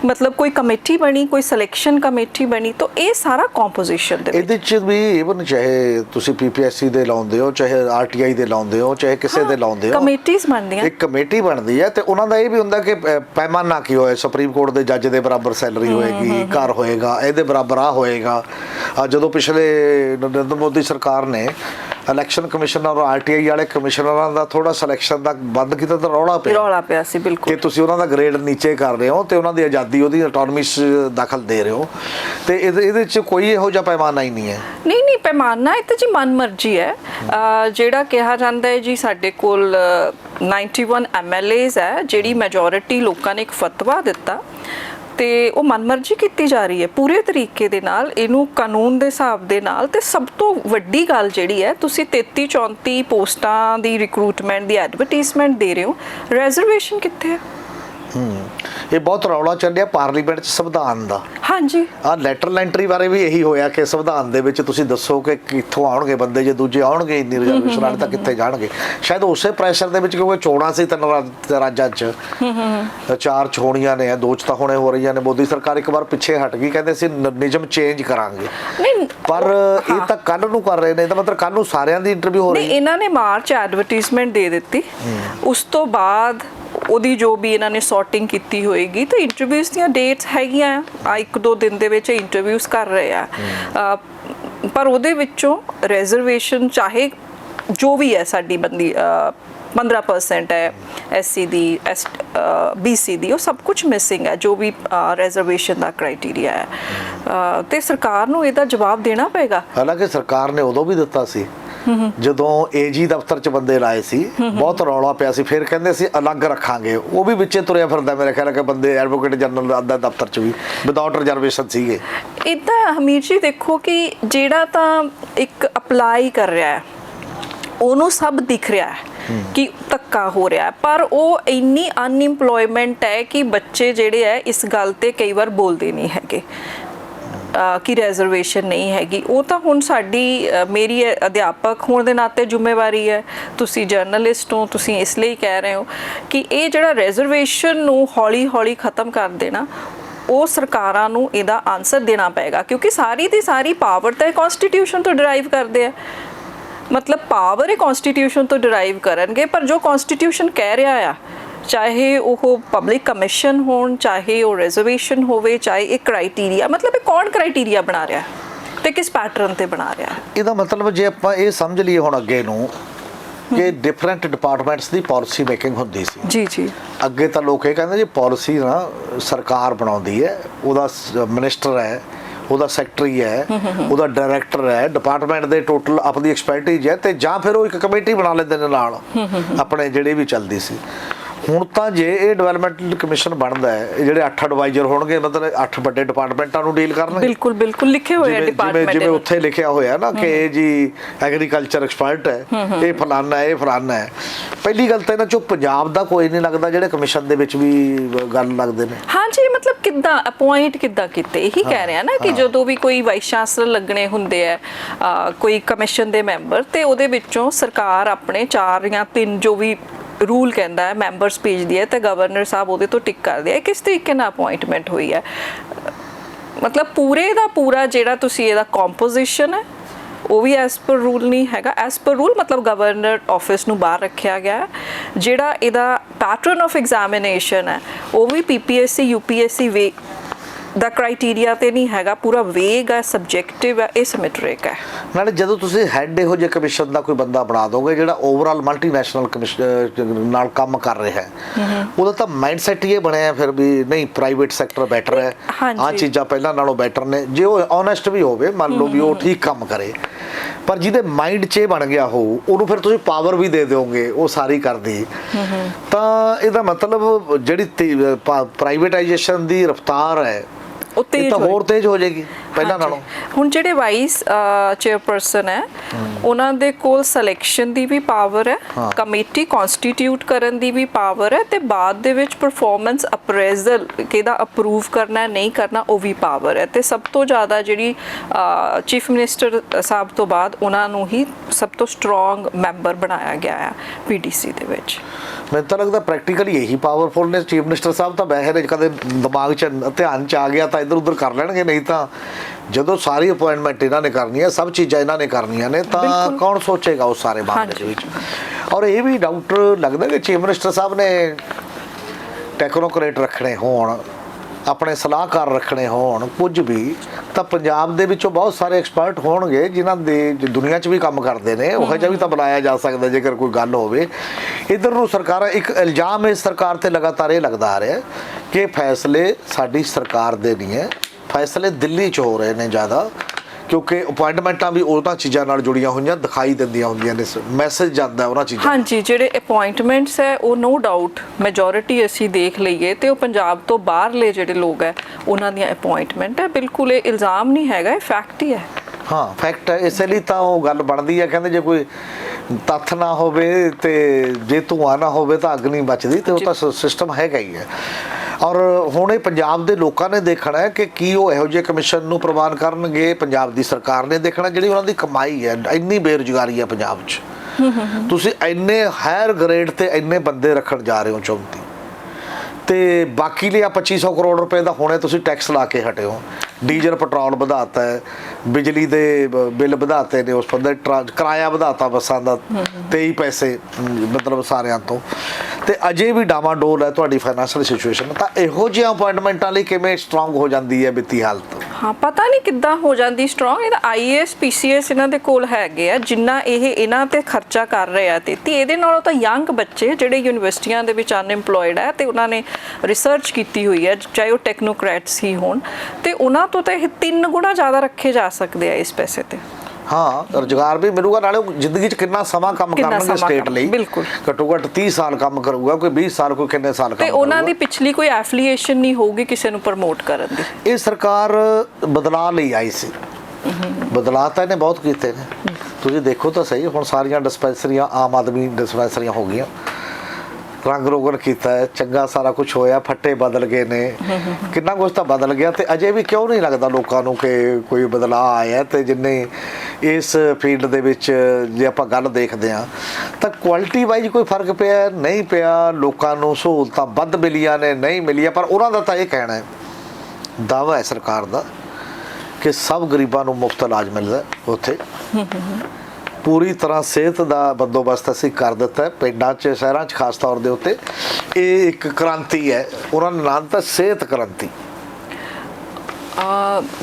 ਮਤਲਬ ਕੋਈ ਕਮੇਟੀ ਬਣੀ ਕੋਈ ਸਿਲੈਕਸ਼ਨ ਕਮੇਟੀ ਬਣੀ ਤਾਂ ਇਹ ਸਾਰਾ ਕੰਪੋਜੀਸ਼ਨ ਦੇ ਇਹਦੇ ਚ ਵੀ ਇਵਨ ਚਾਹੇ ਤੁਸੀਂ ਪੀਪੀਐਸਸੀ ਦੇ ਲਾਉਂਦੇ ਹੋ ਚਾਹੇ ਆਰਟੀਆਈ ਦੇ ਲਾਉਂਦੇ ਹੋ ਚਾਹੇ ਕਿਸੇ ਦੇ ਲਾਉਂਦੇ ਹੋ ਕਮੇਟੀਆਂ ਬਣਦੀਆਂ। ਇੱਕ ਕਮੇਟੀ ਬਣਦੀ ਹੈ ਤੇ ਉਹਨਾਂ ਦਾ ਇਹ ਵੀ ਹੁੰਦਾ ਕਿ ਪੈਮਾਨਾ ਕੀ ਹੋਏ ਸੁਪਰੀਮ ਕੋਰਟ ਦੇ ਜੱਜ ਦੇ ਬਰਾਬਰ ਸੈਲਰੀ ਹੋਏਗੀ ਘਰ ਹੋਏਗਾ ਇਹਦੇ ਬਰਾਬਰ ਆ ਹੋਏਗਾ। ਜਦੋਂ ਪਿਛਲੇ ਨਰਿੰਦਰ ਮੋਦੀ ਸਰਕਾਰ ਨੇ ਇਲੈਕਸ਼ਨ ਕਮਿਸ਼ਨਰ ਔਰ ਆਰਟੀਆਈ ਵਾਲੇ ਕਮਿਸ਼ਨਰਾਂ ਦਾ ਥੋੜਾ ਸਿਲੈਕਸ਼ਨ ਦਾ ਬੰਦ ਕੀਤਾ ਤਾਂ ਰੌਲਾ ਪਿਆ। ਰੌਲਾ ਪਿਆ ਸੀ ਬਿਲਕੁਲ। ਕਿ ਤੁਸੀਂ ਉਹਨਾਂ ਦਾ ਗ੍ਰੇਡ ਨੀਚੇ ਕਰ ਰਹੇ ਹੋ ਤੇ ਉਹਨਾਂ ਦੀ ਆਜ਼ਾਦੀ ਉਹਦੀ ਆਟੋਨਮੀ ਦਖਲ ਦੇ ਰਹੇ ਹੋ। ਤੇ ਇਹਦੇ ਇਹਦੇ 'ਚ ਕੋਈ ਇਹੋ ਜਿਹਾ ਪੈਮਾਨਾ ਹੀ ਨਹੀਂ ਹੈ। ਨਹੀਂ ਨਹੀਂ ਪੈਮਾਨਾ ਇਹ ਤਾਂ ਜੀ ਮਨ ਮਰਜ਼ੀ ਹੈ। ਜਿਹੜਾ ਕਿਹਾ ਜਾਂਦਾ ਹੈ ਜੀ ਸਾਡੇ ਕੋਲ ਅਹ, 91 ਐਮਐਲਏਜ਼ ਹੈ ਜਿਹੜੀ ਮੈਜੋਰਿਟੀ ਲੋਕਾਂ ਨੇ ਇੱਕ ਫਤਵਾ ਦਿੱਤਾ। ਤੇ ਉਹ ਮਨਮਰਜ਼ੀ ਕੀਤੀ ਜਾ ਰਹੀ ਹੈ ਪੂਰੇ ਤਰੀਕੇ ਦੇ ਨਾਲ, ਇਹਨੂੰ ਕਾਨੂੰਨ ਦੇ ਹਿਸਾਬ ਦੇ ਨਾਲ ਤੇ ਸਭ ਤੋਂ ਵੱਡੀ ਗੱਲ ਜਿਹੜੀ ਹੈ, ਤੁਸੀਂ 33 34 ਪੋਸਟਾਂ ਦੀ ਰਿਕਰੂਟਮੈਂਟ ਦੀ ਐਡਵਰਟਾਈਜ਼ਮੈਂਟ ਦੇ ਰਹੇ ਹੋ। ਰਿਜ਼ਰਵੇਸ਼ਨ ਕਿੱਥੇ ਹੈ? ਇਹ ਬਹੁਤ ਰੌਲਾ ਚੱਲਿਆ ਪਾਰਲੀਮੈਂਟ 'ਚ ਸੰਵਿਧਾਨ ਦਾ। ਹਾਂਜੀ। ਆ ਲੈਟਰਲ ਐਂਟਰੀ ਬਾਰੇ ਵੀ ਇਹੀ ਹੋਇਆ ਕਿ ਸੰਵਿਧਾਨ ਦੇ ਵਿੱਚ ਤੁਸੀਂ ਦੱਸੋ ਕਿ ਕਿੱਥੋਂ ਆਉਣਗੇ ਬੰਦੇ ਜੇ ਦੂਜੇ ਆਉਣਗੇ ਇੰਨੀ ਰਿਜ਼ਰਵੇਸ਼ਨ ਵਾਲੇ ਤਾਂ ਕਿੱਥੇ ਜਾਣਗੇ? ਸ਼ਾਇਦ ਉਸੇ ਪ੍ਰੈਸ਼ਰ ਦੇ ਵਿੱਚ ਕਿਉਂਕਿ ਚੋਣਾਂ ਸੀ ਤਿੰਨ ਰਾਜਾਂ 'ਚ। ਚਾਰ ਚ ਹੋਣੀਆਂ ਨੇ ਦੋ ਚ ਤਾਂ ਹੁਣੇ ਹੋ ਰਹੀਆਂ ਨੇ। ਮੋਦੀ ਸਰਕਾਰ ਇੱਕ ਵਾਰ ਪਿੱਛੇ ਹਟ ਗਈ ਕਹਿੰਦੇ ਸੀ ਨਿਯਮ ਚੇਂਜ ਕਰਾਂਗੇ। ਨਹੀਂ ਪਰ ਇਹ ਤਾਂ ਕੱਲ ਨੂੰ ਕਰ ਰਹੇ ਨੇ ਇਹਦਾ ਮਤਲਬ ਕੱਲ ਨੂੰ ਸਾਰਿਆਂ ਦੀ ਇੰਟਰਵਿਊ ਹੋ ਨਹੀਂ ਰਹੀ ਹੈ। ਇਹਨਾਂ ਨੇ ਮਾਰਚ ਐਡਵਰਟਾਈਜ਼ਮੈਂਟ ਦੇ ਦਿੱਤੀ। ਉਸ ਤੋਂ ਬਾਅਦ ਉਹਦੀ ਜੋ ਵੀ ਇਹਨਾਂ ਨੇ ਸੌਰਟਿੰਗ ਕੀਤੀ ਹੋਏਗੀ ਤਾਂ ਇੰਟਰਵਿਊਜ਼ ਦੀਆਂ ਡੇਟਸ ਹੈਗੀਆਂ ਆ। ਇੱਕ ਦੋ ਦਿਨ ਦੇ ਵਿੱਚ ਇੰਟਰਵਿਊਜ਼ ਕਰ ਰਹੇ ਆ। ਪਰ ਉਹਦੇ ਵਿੱਚੋਂ ਰਿਜ਼ਰਵੇਸ਼ਨ ਚਾਹੇ ਜੋ ਵੀ ਹੈ ਸਾਡੀ ਬੰਦੀ 15% ਹੈ ਐਸਸੀ ਦੀ ਐਸ ਬੀਸੀ ਦੀ ਉਹ ਸਭ ਕੁਝ ਮਿਸਿੰਗ ਹੈ ਜੋ ਵੀ ਰਿਜ਼ਰਵੇਸ਼ਨ ਦਾ ਕ੍ਰਾਈਟੇਰੀਆ ਹੈ। ਤੇ ਸਰਕਾਰ ਨੂੰ ਇਹਦਾ ਜਵਾਬ ਦੇਣਾ ਪਏਗਾ? ਹਾਲਾਂਕਿ ਸਰਕਾਰ ਨੇ ਉਦੋਂ ਵੀ ਦਿੱਤਾ ਸੀ ਜਦੋਂ ਏਜੀ ਦਫ਼ਤਰ ਚ ਬੰਦੇ ਲਾਏ ਸੀ ਬਹੁਤ ਰੌਲਾ ਪਿਆ ਸੀ ਫਿਰ ਕਹਿੰਦੇ ਸੀ ਅਲੱਗ ਰੱਖਾਂਗੇ। ਉਹ ਵੀ ਵਿੱਚੇ ਤੁਰਿਆ ਫਿਰਦਾ ਮੇਰੇ ਖਿਆਲ ਕਿ ਬੰਦੇ ਐਡਵੋਕੇਟ ਜਨਰਲ ਦਾ ਦਫ਼ਤਰ ਚ ਵੀ ਵਿਦਆਊਟ ਰਿਜ਼ਰਵੇਸ਼ਨ ਸੀਗੇ। ਇਦਾਂ ਹਮੀਰ ਜੀ ਦੇਖੋ ਕਿ ਜਿਹੜਾ ਤਾਂ ਇੱਕ ਅਪਲਾਈ ਕਰ ਰਿਹਾ ਹੈ ਉਹਨੂੰ ਸਭ ਦਿਖ ਰਿਹਾ ਹੈ। ਕਿ ਧੱਕਾ ਹੋ ਰਿਹਾ ਪਰ ਉਹ ਇੰਨੀ ਅਨਇੰਪਲੋਇਮੈਂਟ ਹੈ ਕਿ ਬੱਚੇ ਜਿਹੜੇ ਹੈ, ਇਸ ਗੱਲ ਤੇ ਕਈ ਵਾਰ ਬੋਲਦੇ ਨਹੀਂ ਹੈਗੇ। ਕਿ ਰਿਜ਼ਰਵੇਸ਼ਨ ਨਹੀਂ ਹੈਗੀ। ਉਹ ਤਾਂ ਹੁਣ ਸਾਡੀ ਮੇਰੀ ਅਧਿਆਪਕ ਹੋਣ ਦੇ ਨਾਤੇ ਜ਼ਿੰਮੇਵਾਰੀ ਹੈ। ਤੁਸੀਂ ਜਰਨਲਿਸਟ ਹੋ, ਤੁਸੀਂ ਇਸ ਲਈ ਕਹਿ ਰਹੇ ਹੋ ਕਿ ਇਹ ਜਿਹੜਾ ਰਿਜ਼ਰਵੇਸ਼ਨ ਨੂੰ ਹੌਲੀ-ਹੌਲੀ ਖਤਮ ਕਰ ਦੇਣਾ, ਉਹ ਸਰਕਾਰਾਂ ਨੂੰ ਇਹਦਾ ਆਨਸਰ ਦੇਣਾ ਪਏਗਾ। ਕਿਉਂਕਿ ਸਾਰੀ ਦੀ ਸਾਰੀ ਪਾਵਰ ਤਾਂ ਕਨਸਟੀਟਿਊਸ਼ਨ ਤੋਂ ਡਰਾਈਵ ਕਰਦੇ ਆ। ਮਤਲਬ ਪਾਵਰ ਇਹ ਕਨਸਟੀਟਿਊਸ਼ਨ ਤੋਂ ਡਰਾਈਵ ਕਰਨਗੇ ਪਰ ਜੋ ਕਨਸਟੀਟਿਊਸ਼ਨ ਕਹਿ ਰਿਹਾ ਆ ਚਾਹੇ ਉਹ ਪਬਲਿਕ ਕਮਿਸ਼ਨ ਹੋਣ ਚਾਹੇ ਉਹ ਰਿਜ਼ਰਵੇਸ਼ਨ ਹੋਵੇ ਚਾਹੇ ਇਹ ਕ੍ਰਾਈਟੇਰੀਆ ਮਤਲਬ ਇਹ ਕੌਣ ਕ੍ਰਾਈਟੇਰੀਆ ਬਣਾ ਰਿਹਾ ਤੇ ਕਿਸ ਪੈਟਰਨ ਤੇ ਬਣਾ ਰਿਹਾ ਇਹਦਾ ਮਤਲਬ ਜੇ ਆਪਾਂ ਇਹ ਸਮਝ ਲਈਏ ਹੁਣ ਅੱਗੇ ਨੂੰ ਕਿ ਡਿਫਰੈਂਟ ਡਿਪਾਰਟਮੈਂਟਸ ਦੀ ਪਾਲਿਸੀ ਮੇਕਿੰਗ ਹੁੰਦੀ ਸੀ। ਜੀ ਜੀ। ਅੱਗੇ ਤਾਂ ਲੋਕ ਇਹ ਕਹਿੰਦੇ ਜੀ ਪਾਲਿਸੀ ਨਾ ਸਰਕਾਰ ਬਣਾਉਂਦੀ ਹੈ ਉਹਦਾ ਮਿਨਿਸਟਰ ਹੈ ਉਹਦਾ ਸੈਕਟਰੀ ਹੈ ਉਹਦਾ ਡਾਇਰੈਕਟਰ ਹੈ ਡਿਪਾਰਟਮੈਂਟ ਦੇ ਟੋਟਲ ਆਪਣੀ ਐਕਸਪਰਟਿਜ ਹੈ ਤੇ ਜਾਂ ਫਿਰ ਉਹ ਇੱਕ ਕਮੇਟੀ ਬਣਾ ਲੈਂਦੇ ਨੇ ਨਾਲ ਆਪਣੇ ਜਿਹੜੇ ਵੀ ਚੱਲਦੀ ਸੀ। ਹੁਣ ਤਾਂ ਜੇ ਇਹ ਡਿਵੈਲਪਮੈਂਟਲ ਕਮਿਸ਼ਨ ਬਣਦਾ ਹੈ ਇਹ ਜਿਹੜੇ 8 ਐਡਵਾਈਜ਼ਰ ਹੋਣਗੇ ਮਤਲਬ 8 ਵੱਡੇ ਡਿਪਾਰਟਮੈਂਟਾਂ ਨੂੰ ਡੀਲ ਕਰਨਗੇ ਬਿਲਕੁਲ ਬਿਲਕੁਲ ਲਿਖੇ ਹੋਏ ਆ ਡਿਪਾਰਟਮੈਂਟ ਜਿਵੇਂ ਉੱਥੇ ਲਿਖਿਆ ਹੋਇਆ ਨਾ ਕਿ ਇਹ ਜੀ ਐਗਰੀਕਲਚਰ ਐਕਸਪਰਟ ਹੈ ਇਹ ਫਲਾਨਾ ਹੈ ਇਹ ਫਲਾਨਾ ਹੈ। ਪਹਿਲੀ ਗੱਲ ਤਾਂ ਇਹਨਾਂ ਚੋਂ ਪੰਜਾਬ ਦਾ ਕੋਈ ਨਹੀਂ ਲੱਗਦਾ ਜਿਹੜੇ ਕਮਿਸ਼ਨ ਦੇ ਵਿੱਚ ਵੀ ਗੱਲ ਲੱਗਦੇ ਨੇ। ਹਾਂਜੀ ਮਤਲਬ ਕਿੱਦਾਂ ਅਪਾਇੰਟ ਕਿੱਦਾਂ ਕੀਤੇ? ਇਹੀ ਕਹਿ ਰਿਹਾ ਨਾ ਕਿ ਜਦੋਂ ਵੀ ਕੋਈ ਵਾਈਸ ਚਾਂਸਲਰ ਲੱਗਣੇ ਹੁੰਦੇ ਆ ਕੋਈ ਕਮਿਸ਼ਨ ਦੇ ਮੈਂਬਰ ਤੇ ਉਹਦੇ ਵਿੱਚੋਂ ਸਰਕਾਰ ਆਪਣੇ ਚਾਰ ਜਾਂ ਤਿੰਨ ਜੋ ਵੀ ਰੂਲ ਕਹਿੰਦਾ ਹੈ, ਮੈਂਬਰਸ ਭੇਜਦੀ ਹੈ ਤੇ ਗਵਰਨਰ ਸਾਹਿਬ ਉਹਦੇ ਤੋਂ ਟਿਕ ਕਰਦੇ ਆ। ਕਿਸ ਤਰੀਕੇ ਨਾਲ ਅਪਾਇੰਟਮੈਂਟ ਹੋਈ ਹੈ? ਮਤਲਬ ਪੂਰੇ ਦਾ ਪੂਰਾ ਜਿਹੜਾ ਤੁਸੀਂ ਇਹਦਾ ਕੰਪੋਜੀਸ਼ਨ ਹੈ, ਉਹ ਵੀ ਐਸ ਪਰ ਰੂਲ ਨਹੀਂ ਹੈਗਾ। ਐਸ ਪਰ ਰੂਲ ਮਤਲਬ ਗਵਰਨਰ ਆਫਿਸ ਨੂੰ ਬਾਹਰ ਰੱਖਿਆ ਗਿਆ ਜਿਹੜਾ ਇਹਦਾ ਪੈਟਰਨ ਆਫ ਐਗਜ਼ਾਮੀਨੇਸ਼ਨ ਹੈ, ਉਹ ਵੀ ਪੀਪੀਐਸਸੀ ਯੂਪੀਐਸਸੀ ਵੇ ਦਾ ਕ੍ਰਾਈਟੇਰੀਆ ਤੇ ਨਹੀਂ ਹੈਗਾ ਪੂਰਾ ਵੇਗ ਹੈ ਸਬਜੈਕਟਿਵ ਹੈ ਐਸਿਮੈਟ੍ਰਿਕ ਹੈ ਨਾਲੇ ਜਦੋਂ ਤੁਸੀਂ ਹੈੱਡ ਇਹੋ ਜਿਹੇ ਕਮਿਸ਼ਨ ਦਾ ਕੋਈ ਬੰਦਾ ਬਣਾ ਦੋਗੇ ਜਿਹੜਾ ਓਵਰਆਲ ਮਲਟੀਨੈਸ਼ਨਲ ਕਮਿਸ਼ਨ ਨਾਲ ਕੰਮ ਕਰ ਰਿਹਾ ਹੈ ਉਹਦਾ ਤਾਂ ਮਾਈਂਡ ਸੈਟ ਇਹ ਬਣਿਆ ਫਿਰ ਵੀ ਨਹੀਂ ਪ੍ਰਾਈਵੇਟ ਸੈਕਟਰ ਬੈਟਰ ਹੈ। ਆਹ ਚੀਜ਼ਾਂ ਪਹਿਲਾਂ ਨਾਲੋਂ ਬੈਟਰ ਨੇ। ਜੇ ਉਹ ਓਨੈਸਟ ਵੀ ਹੋਵੇ ਮੰਨ ਲਓ ਵੀ ਉਹ ਠੀਕ ਕੰਮ ਕਰੇ ਪਰ ਜਿਹਦੇ ਮਾਈਂਡ 'ਚ ਇਹ ਬਣ ਗਿਆ ਹੋ ਉਹਨੂੰ ਫਿਰ ਤੁਸੀਂ ਪਾਵਰ ਵੀ ਦੇ ਦਿਓਗੇ ਉਹ ਸਾਰੀ ਕਰਦੀ। ਤਾਂ ਇਹਦਾ ਮਤਲਬ ਜਿਹੜੀ ਪ੍ਰਾਈਵੇਟਾਈਜੇਸ਼ਨ ਦੀ ਰਫਤਾਰ ਹੈ ਉਹ ਇਹ ਤਾਂ। ਹੋਰ ਤੇਜ਼ ਹੋ ਜਾਏਗੀ ਪਹਿਲਾਂ। ਨਾਲੋਂ ਹੁਣ ਜਿਹੜੇ ਵਾਈਸ ਚੇਅਰਪਰਸਨ ਹੈ ਉਹਨਾਂ ਦੇ ਕੋਲ ਸਿਲੈਕਸ਼ਨ ਦੀ ਵੀ ਪਾਵਰ ਹੈ ਹਾਂ। ਕਮੇਟੀ ਕਨਸਟੀਟਿਊਟ ਕਰਨ ਦੀ ਵੀ ਪਾਵਰ ਹੈ ਤੇ ਬਾਅਦ ਦੇ ਵਿੱਚ ਪਰਫਾਰਮੈਂਸ ਅਪਰੇਜ਼ਲ ਕਿਹਦਾ ਅਪਰੂਵ ਕਰਨਾ ਹੈ, ਨਹੀਂ ਕਰਨਾ ਉਹ ਵੀ ਪਾਵਰ ਹੈ ਤੇ ਸਭ ਤੋਂ ਜ਼ਿਆਦਾ ਜਿਹੜੀ ਚੀਫ ਮਿਨਿਸਟਰ ਸਾਹਿਬ ਤੋਂ ਬਾਅਦ ਉਹਨਾਂ ਨੂੰ ਹੀ ਸਭ ਤੋਂ ਸਟਰੋਂਗ ਮੈਂਬਰ ਬਣਾਇਆ ਗਿਆ ਹੈ ਪੀਡੀਸੀ ਦੇ ਵਿੱਚ ਮੈਨੂੰ ਤਾਂ ਲੱਗਦਾ ਪ੍ਰੈਕਟੀਕਲੀ ਇਹੀ ਪਾਵਰਫੁਲ ਨੇ ਚੀਫ ਮਿਨਿਸਟਰ ਸਾਹਿਬ ਤਾਂ ਨੇ ਕਦੇ ਦਿਮਾਗ 'ਚ ਧਿਆਨ 'ਚ ਆ ਗਿਆ ਤਾਂ ਇੱਧਰ ਉੱਧਰ ਕਰ ਲੈਣਗੇ ਨਹੀਂ ਤਾਂ ਜਦੋਂ ਸਾਰੀ ਅਪਾਇੰਟਮੈਂਟ ਇਹਨਾਂ ਨੇ ਕਰਨੀ ਹੈ ਸਭ ਚੀਜ਼ਾਂ ਇਹਨਾਂ ਨੇ ਕਰਨੀਆਂ ਨੇ ਤਾਂ। ਕੌਣ ਸੋਚੇਗਾ ਉਸ ਸਾਰੇ ਮਾਮਲੇ ਦੇ। ਵਿੱਚ ਔਰ ਇਹ ਵੀ ਡਾਕਟਰ ਲੱਗਦਾ ਕਿ ਚੀਫ ਮਿਨਿਸਟਰ ਸਾਹਿਬ ਨੇ ਟੈਕਨੋਕ੍ਰੇਟ ਰੱਖਣੇ ਹੋਣ ਆਪਣੇ ਸਲਾਹਕਾਰ ਰੱਖਣੇ ਹੋਣ, ਕੁਝ ਵੀ, ਤਾਂ ਪੰਜਾਬ ਦੇ ਵਿੱਚੋਂ ਬਹੁਤ ਸਾਰੇ ਐਕਸਪਰਟ ਹੋਣਗੇ, ਜਿਨ੍ਹਾਂ ਦੇ ਜੋ ਦੁਨੀਆ 'ਚ ਵੀ ਕੰਮ ਕਰਦੇ ਨੇ। ਉਹ ਜਿਹਾ ਵੀ ਤਾਂ ਬੁਲਾਇਆ ਜਾ ਸਕਦਾ, ਜੇਕਰ ਕੋਈ ਗੱਲ ਹੋਵੇ। ਇਧਰ ਨੂੰ ਸਰਕਾਰ, ਇੱਕ ਇਲਜ਼ਾਮ ਇਸ ਸਰਕਾਰ ਤੇ ਲਗਾਤਾਰ ਇਹ ਲੱਗਦਾ ਆ ਰਿਹਾ ਕਿ ਫੈਸਲੇ ਸਾਡੀ ਸਰਕਾਰ ਦੇ ਨਹੀਂ ਹੈ। ਫੈਸਲੇ ਦਿੱਲੀ 'ਚ ਹੋ ਰਹੇ ਨੇ ਜ਼ਿਆਦਾ। ਕਿਉਂਕਿ ਅਪਾਇੰਟਮੈਂਟਾਂ ਵੀ ਉਹਨਾਂ ਚੀਜ਼ਾਂ ਨਾਲ ਜੁੜੀਆਂ ਹੋਈਆਂ, ਦਿਖਾਈ ਦਿੰਦੀਆਂ ਹੁੰਦੀਆਂ ਨੇ ਮੈਸੇਜ ਜਾਂਦਾ ਉਹਨਾਂ ਚੀਜ਼ਾਂ ਹਾਂਜੀ, ਜਿਹੜੇ ਅਪਾਇੰਟਮੈਂਟਸ ਹੈ, ਉਹ ਨੋ ਡਾਊਟ ਮੈਜੋਰਿਟੀ ਅਸੀਂ ਦੇਖ ਲਈਏ ਤੇ ਉਹ ਪੰਜਾਬ ਤੋਂ ਬਾਹਰਲੇ ਜਿਹੜੇ ਲੋਕ ਹੈ, ਉਹਨਾਂ ਦੀਆਂ ਅਪਾਇੰਟਮੈਂਟ ਹੈ। ਬਿਲਕੁਲ ਇਹ ਇਲਜ਼ਾਮ ਨਹੀਂ ਹੈਗਾ, ਇਹ ਫੈਕਟ ਹੀ ਹੈ। ਹਾਂ ਫੈਕਟ ਹੈ ਇਸੇ ਲਈ ਤਾਂ ਉਹ ਗੱਲ ਬਣਦੀ ਹੈ ਕਹਿੰਦੇ ਜੇ ਕੋਈ ਤੱਥ ਨਾ ਹੋਵੇ ਤੇ ਜੇ ਧੂਆਂ ਨਾ ਹੋਵੇ ਤਾਂ ਅੱਗ ਨਹੀਂ ਬਚਦੀ ਤੇ ਉਹ ਤਾਂ ਸਿਸਟਮ ਹੈਗਾ ਹੀ ਹੈ। ਔਰ ਹੁਣ ਇਹ ਪੰਜਾਬ ਦੇ ਲੋਕਾਂ ਨੇ ਦੇਖਣਾ ਹੈ ਕਿ ਕੀ ਉਹ ਇਹੋ ਜਿਹੇ ਕਮਿਸ਼ਨ ਨੂੰ ਪ੍ਰਵਾਨ ਕਰਨਗੇ ਪੰਜਾਬ ਦੀ ਸਰਕਾਰ ਨੇ ਦੇਖਣਾ ਜਿਹੜੀ ਉਹਨਾਂ ਦੀ ਕਮਾਈ ਹੈ ਇੰਨੀ ਬੇਰੁਜ਼ਗਾਰੀ ਹੈ ਪੰਜਾਬ 'ਚ। ਤੁਸੀਂ ਇੰਨੇ ਹਾਇਰ ਗ੍ਰੇਡ ਤੇ ਇੰਨੇ ਬੰਦੇ ਰੱਖਣ ਜਾ ਰਹੇ ਹੋ 34 ਤੇ ਬਾਕੀ ਲਈ ਆ 2500 ਕਰੋੜ ਰੁਪਏ ਦਾ ਹੁਣੇ ਤੁਸੀਂ ਟੈਕਸ ਲਾ ਕੇ ਹਟੇ ਹੋ ਡੀਜ਼ਲ ਪੈਟਰੋਲ ਵਧਾਤਾ ਹੈ ਬਿਜਲੀ ਦੇ ਬਿੱਲ ਵਧਾਤੇ ਨੇ ਉਸ ਬੰਦੇ ਕਿਰਾਇਆ ਵਧਾਤਾ ਬੱਸਾਂ ਦਾ 23 ਪੈਸੇ ਮਤਲਬ ਸਾਰਿਆਂ ਤੋਂ। ਤੇ ਅਜੇ ਵੀ ਡਾਮਾਡੋਲ ਹੈ ਤੁਹਾਡੀ ਫਾਈਨੈਂਸ਼ੀਅਲ ਸਿਚੁਏਸ਼ਨ ਤਾਂ ਇਹੋ ਜਿਹੀਆਂ ਅਪਾਇੰਟਮੈਂਟਾਂ ਲਈ ਕਿਵੇਂ ਸਟਰੋਂਗ ਹੋ ਜਾਂਦੀ ਹੈ ਵਿੱਤੀ ਹਾਲਤ? ਹਾਂ ਪਤਾ ਨਹੀਂ ਕਿੱਦਾਂ ਹੋ ਜਾਂਦੀ ਸਟਰੋਂਗ ਇਹ ਤਾਂ ਆਈਏਐਸ ਪੀਸੀਐਸ ਇਹਨਾਂ ਦੇ ਕੋਲ ਹੈਗੇ ਆ ਜਿੰਨਾ ਇਹ ਇਹਨਾਂ ਤੇ ਖਰਚਾ ਕਰ ਰਹੇ ਆ ਤੇ ਤੇ ਇਹਦੇ ਨਾਲੋਂ ਤਾਂ ਯੰਗ ਬੱਚੇ ਜਿਹੜੇ ਯੂਨੀਵਰਸਿਟੀਆਂ ਦੇ ਵਿੱਚ ਅਨਐਮਪਲੋਇਡ ਹੈ ਤੇ ਉਹਨਾਂ ਨੇ ਰਿਸਰਚ ਕੀਤੀ ਹੋਈ ਹੈ ਚਾਹੇ ਉਹ ਟੈਕਨੋਕ੍ਰੈਟਸ ਹੀ ਹੋਣ ਤੇ ਉਹਨਾਂ ਤੋਂ ਤਾਂ ਇਹ ਤਿੰਨ ਗੁਣਾ ਜ਼ਿਆਦਾ ਰੱਖੇ ਜਾ ਸਕਦੇ ਆ ਇਸ ਪੈਸੇ ਤੇ। ਹਾਂ ਰੁਜ਼ਗਾਰ ਵੀ ਮਿਲੂਗਾ ਨਾਲੇ ਜ਼ਿੰਦਗੀ 'ਚ ਕਿੰਨਾ ਸਮਾਂ ਕੰਮ ਕਰਨਗੇ ਸਟੇਟ ਲਈ। ਬਿਲਕੁਲ। ਘੱਟੋ ਘੱਟ 30 ਸਾਲ ਕੰਮ ਕਰੂਗਾ ਕੋਈ 20 ਸਾਲ ਕੋਈ ਕਿੰਨੇ ਸਾਲ ਕੰਮ ਤੇ ਉਹਨਾਂ ਦੀ। ਪਿਛਲੀ ਕੋਈ ਐਫਲੀਏਸ਼ਨ ਨਹੀਂ ਹੋਊਗੀ ਕਿਸੇ ਨੂੰ ਪ੍ਰਮੋਟ ਕਰਨ ਦੀ। ਇਹ ਸਰਕਾਰ ਬਦਲਾਅ ਲਈ ਆਈ ਸੀ। ਬਦਲਾਅ ਤਾਂ ਇਹਨੇ ਬਹੁਤ ਕੀਤੇ ਨੇ। ਤੁਸੀਂ ਦੇਖੋ ਤਾਂ ਸਹੀ ਹੁਣ ਸਾਰੀਆਂ ਡਿਸਪੈਂਸਰੀਆਂ ਆਮ ਆਦਮੀ ਡਿਸਪੈਂਸਰੀਆਂ ਹੋ ਗਈਆਂ। ਰੰਗ ਰੋਗਨ ਕੀਤਾ ਹੈ, ਚੰਗਾ ਸਾਰਾ ਕੁਝ ਹੋਇਆ, ਫੱਟੇ ਬਦਲ ਗਏ ਨੇ। ਕਿੰਨਾ ਕੁਝ ਤਾਂ ਬਦਲ ਗਿਆ ਤੇ ਅਜੇ ਵੀ ਕਿਉਂ ਨਹੀਂ ਲੱਗਦਾ ਲੋਕਾਂ ਨੂੰ ਕਿ ਕੋਈ ਬਦਲਾਅ ਆਇਆ ਤੇ ਜਿੰਨੇ ਇਸ ਫੀਲਡ ਦੇ ਵਿੱਚ ਜੇ ਆਪਾਂ ਗੱਲ ਦੇਖਦੇ ਆ ਤਾਂ ਕੁਆਲਿਟੀ ਵਾਈਜ਼ ਕੋਈ ਫ਼ਰਕ ਪਿਆ ਨਹੀਂ ਪਿਆ। ਲੋਕਾਂ ਨੂੰ ਸਹੂਲਤਾਂ ਵੱਧ ਮਿਲੀਆਂ ਨੇ, ਨਹੀਂ ਮਿਲੀਆਂ, ਪਰ ਉਹਨਾਂ ਦਾ ਤਾਂ ਇਹ ਕਹਿਣਾ ਹੈ ਦਾਵਾ ਹੈ ਸਰਕਾਰ ਦਾ ਕਿ ਸਭ ਗਰੀਬਾਂ ਨੂੰ ਮੁਫਤ ਇਲਾਜ ਮਿਲਦਾ ਉੱਥੇ। ਪੂਰੀ ਤਰ੍ਹਾਂ ਸਿਹਤ ਦਾ ਬੰਦੋਬਸਤ ਅਸੀਂ ਕਰ ਦਿੱਤਾ ਹੈ। ਪਿੰਡਾਂ 'ਚ, ਸ਼ਹਿਰਾਂ 'ਚ ਖਾਸ ਤੌਰ ਦੇ ਉੱਤੇ। ਇਹ ਇੱਕ ਕ੍ਰਾਂਤੀ ਹੈ। ਉਹਨਾਂ ਨੇ ਨਾਂ ਦਿੱਤਾ ਸਿਹਤ ਕ੍ਰਾਂਤੀ।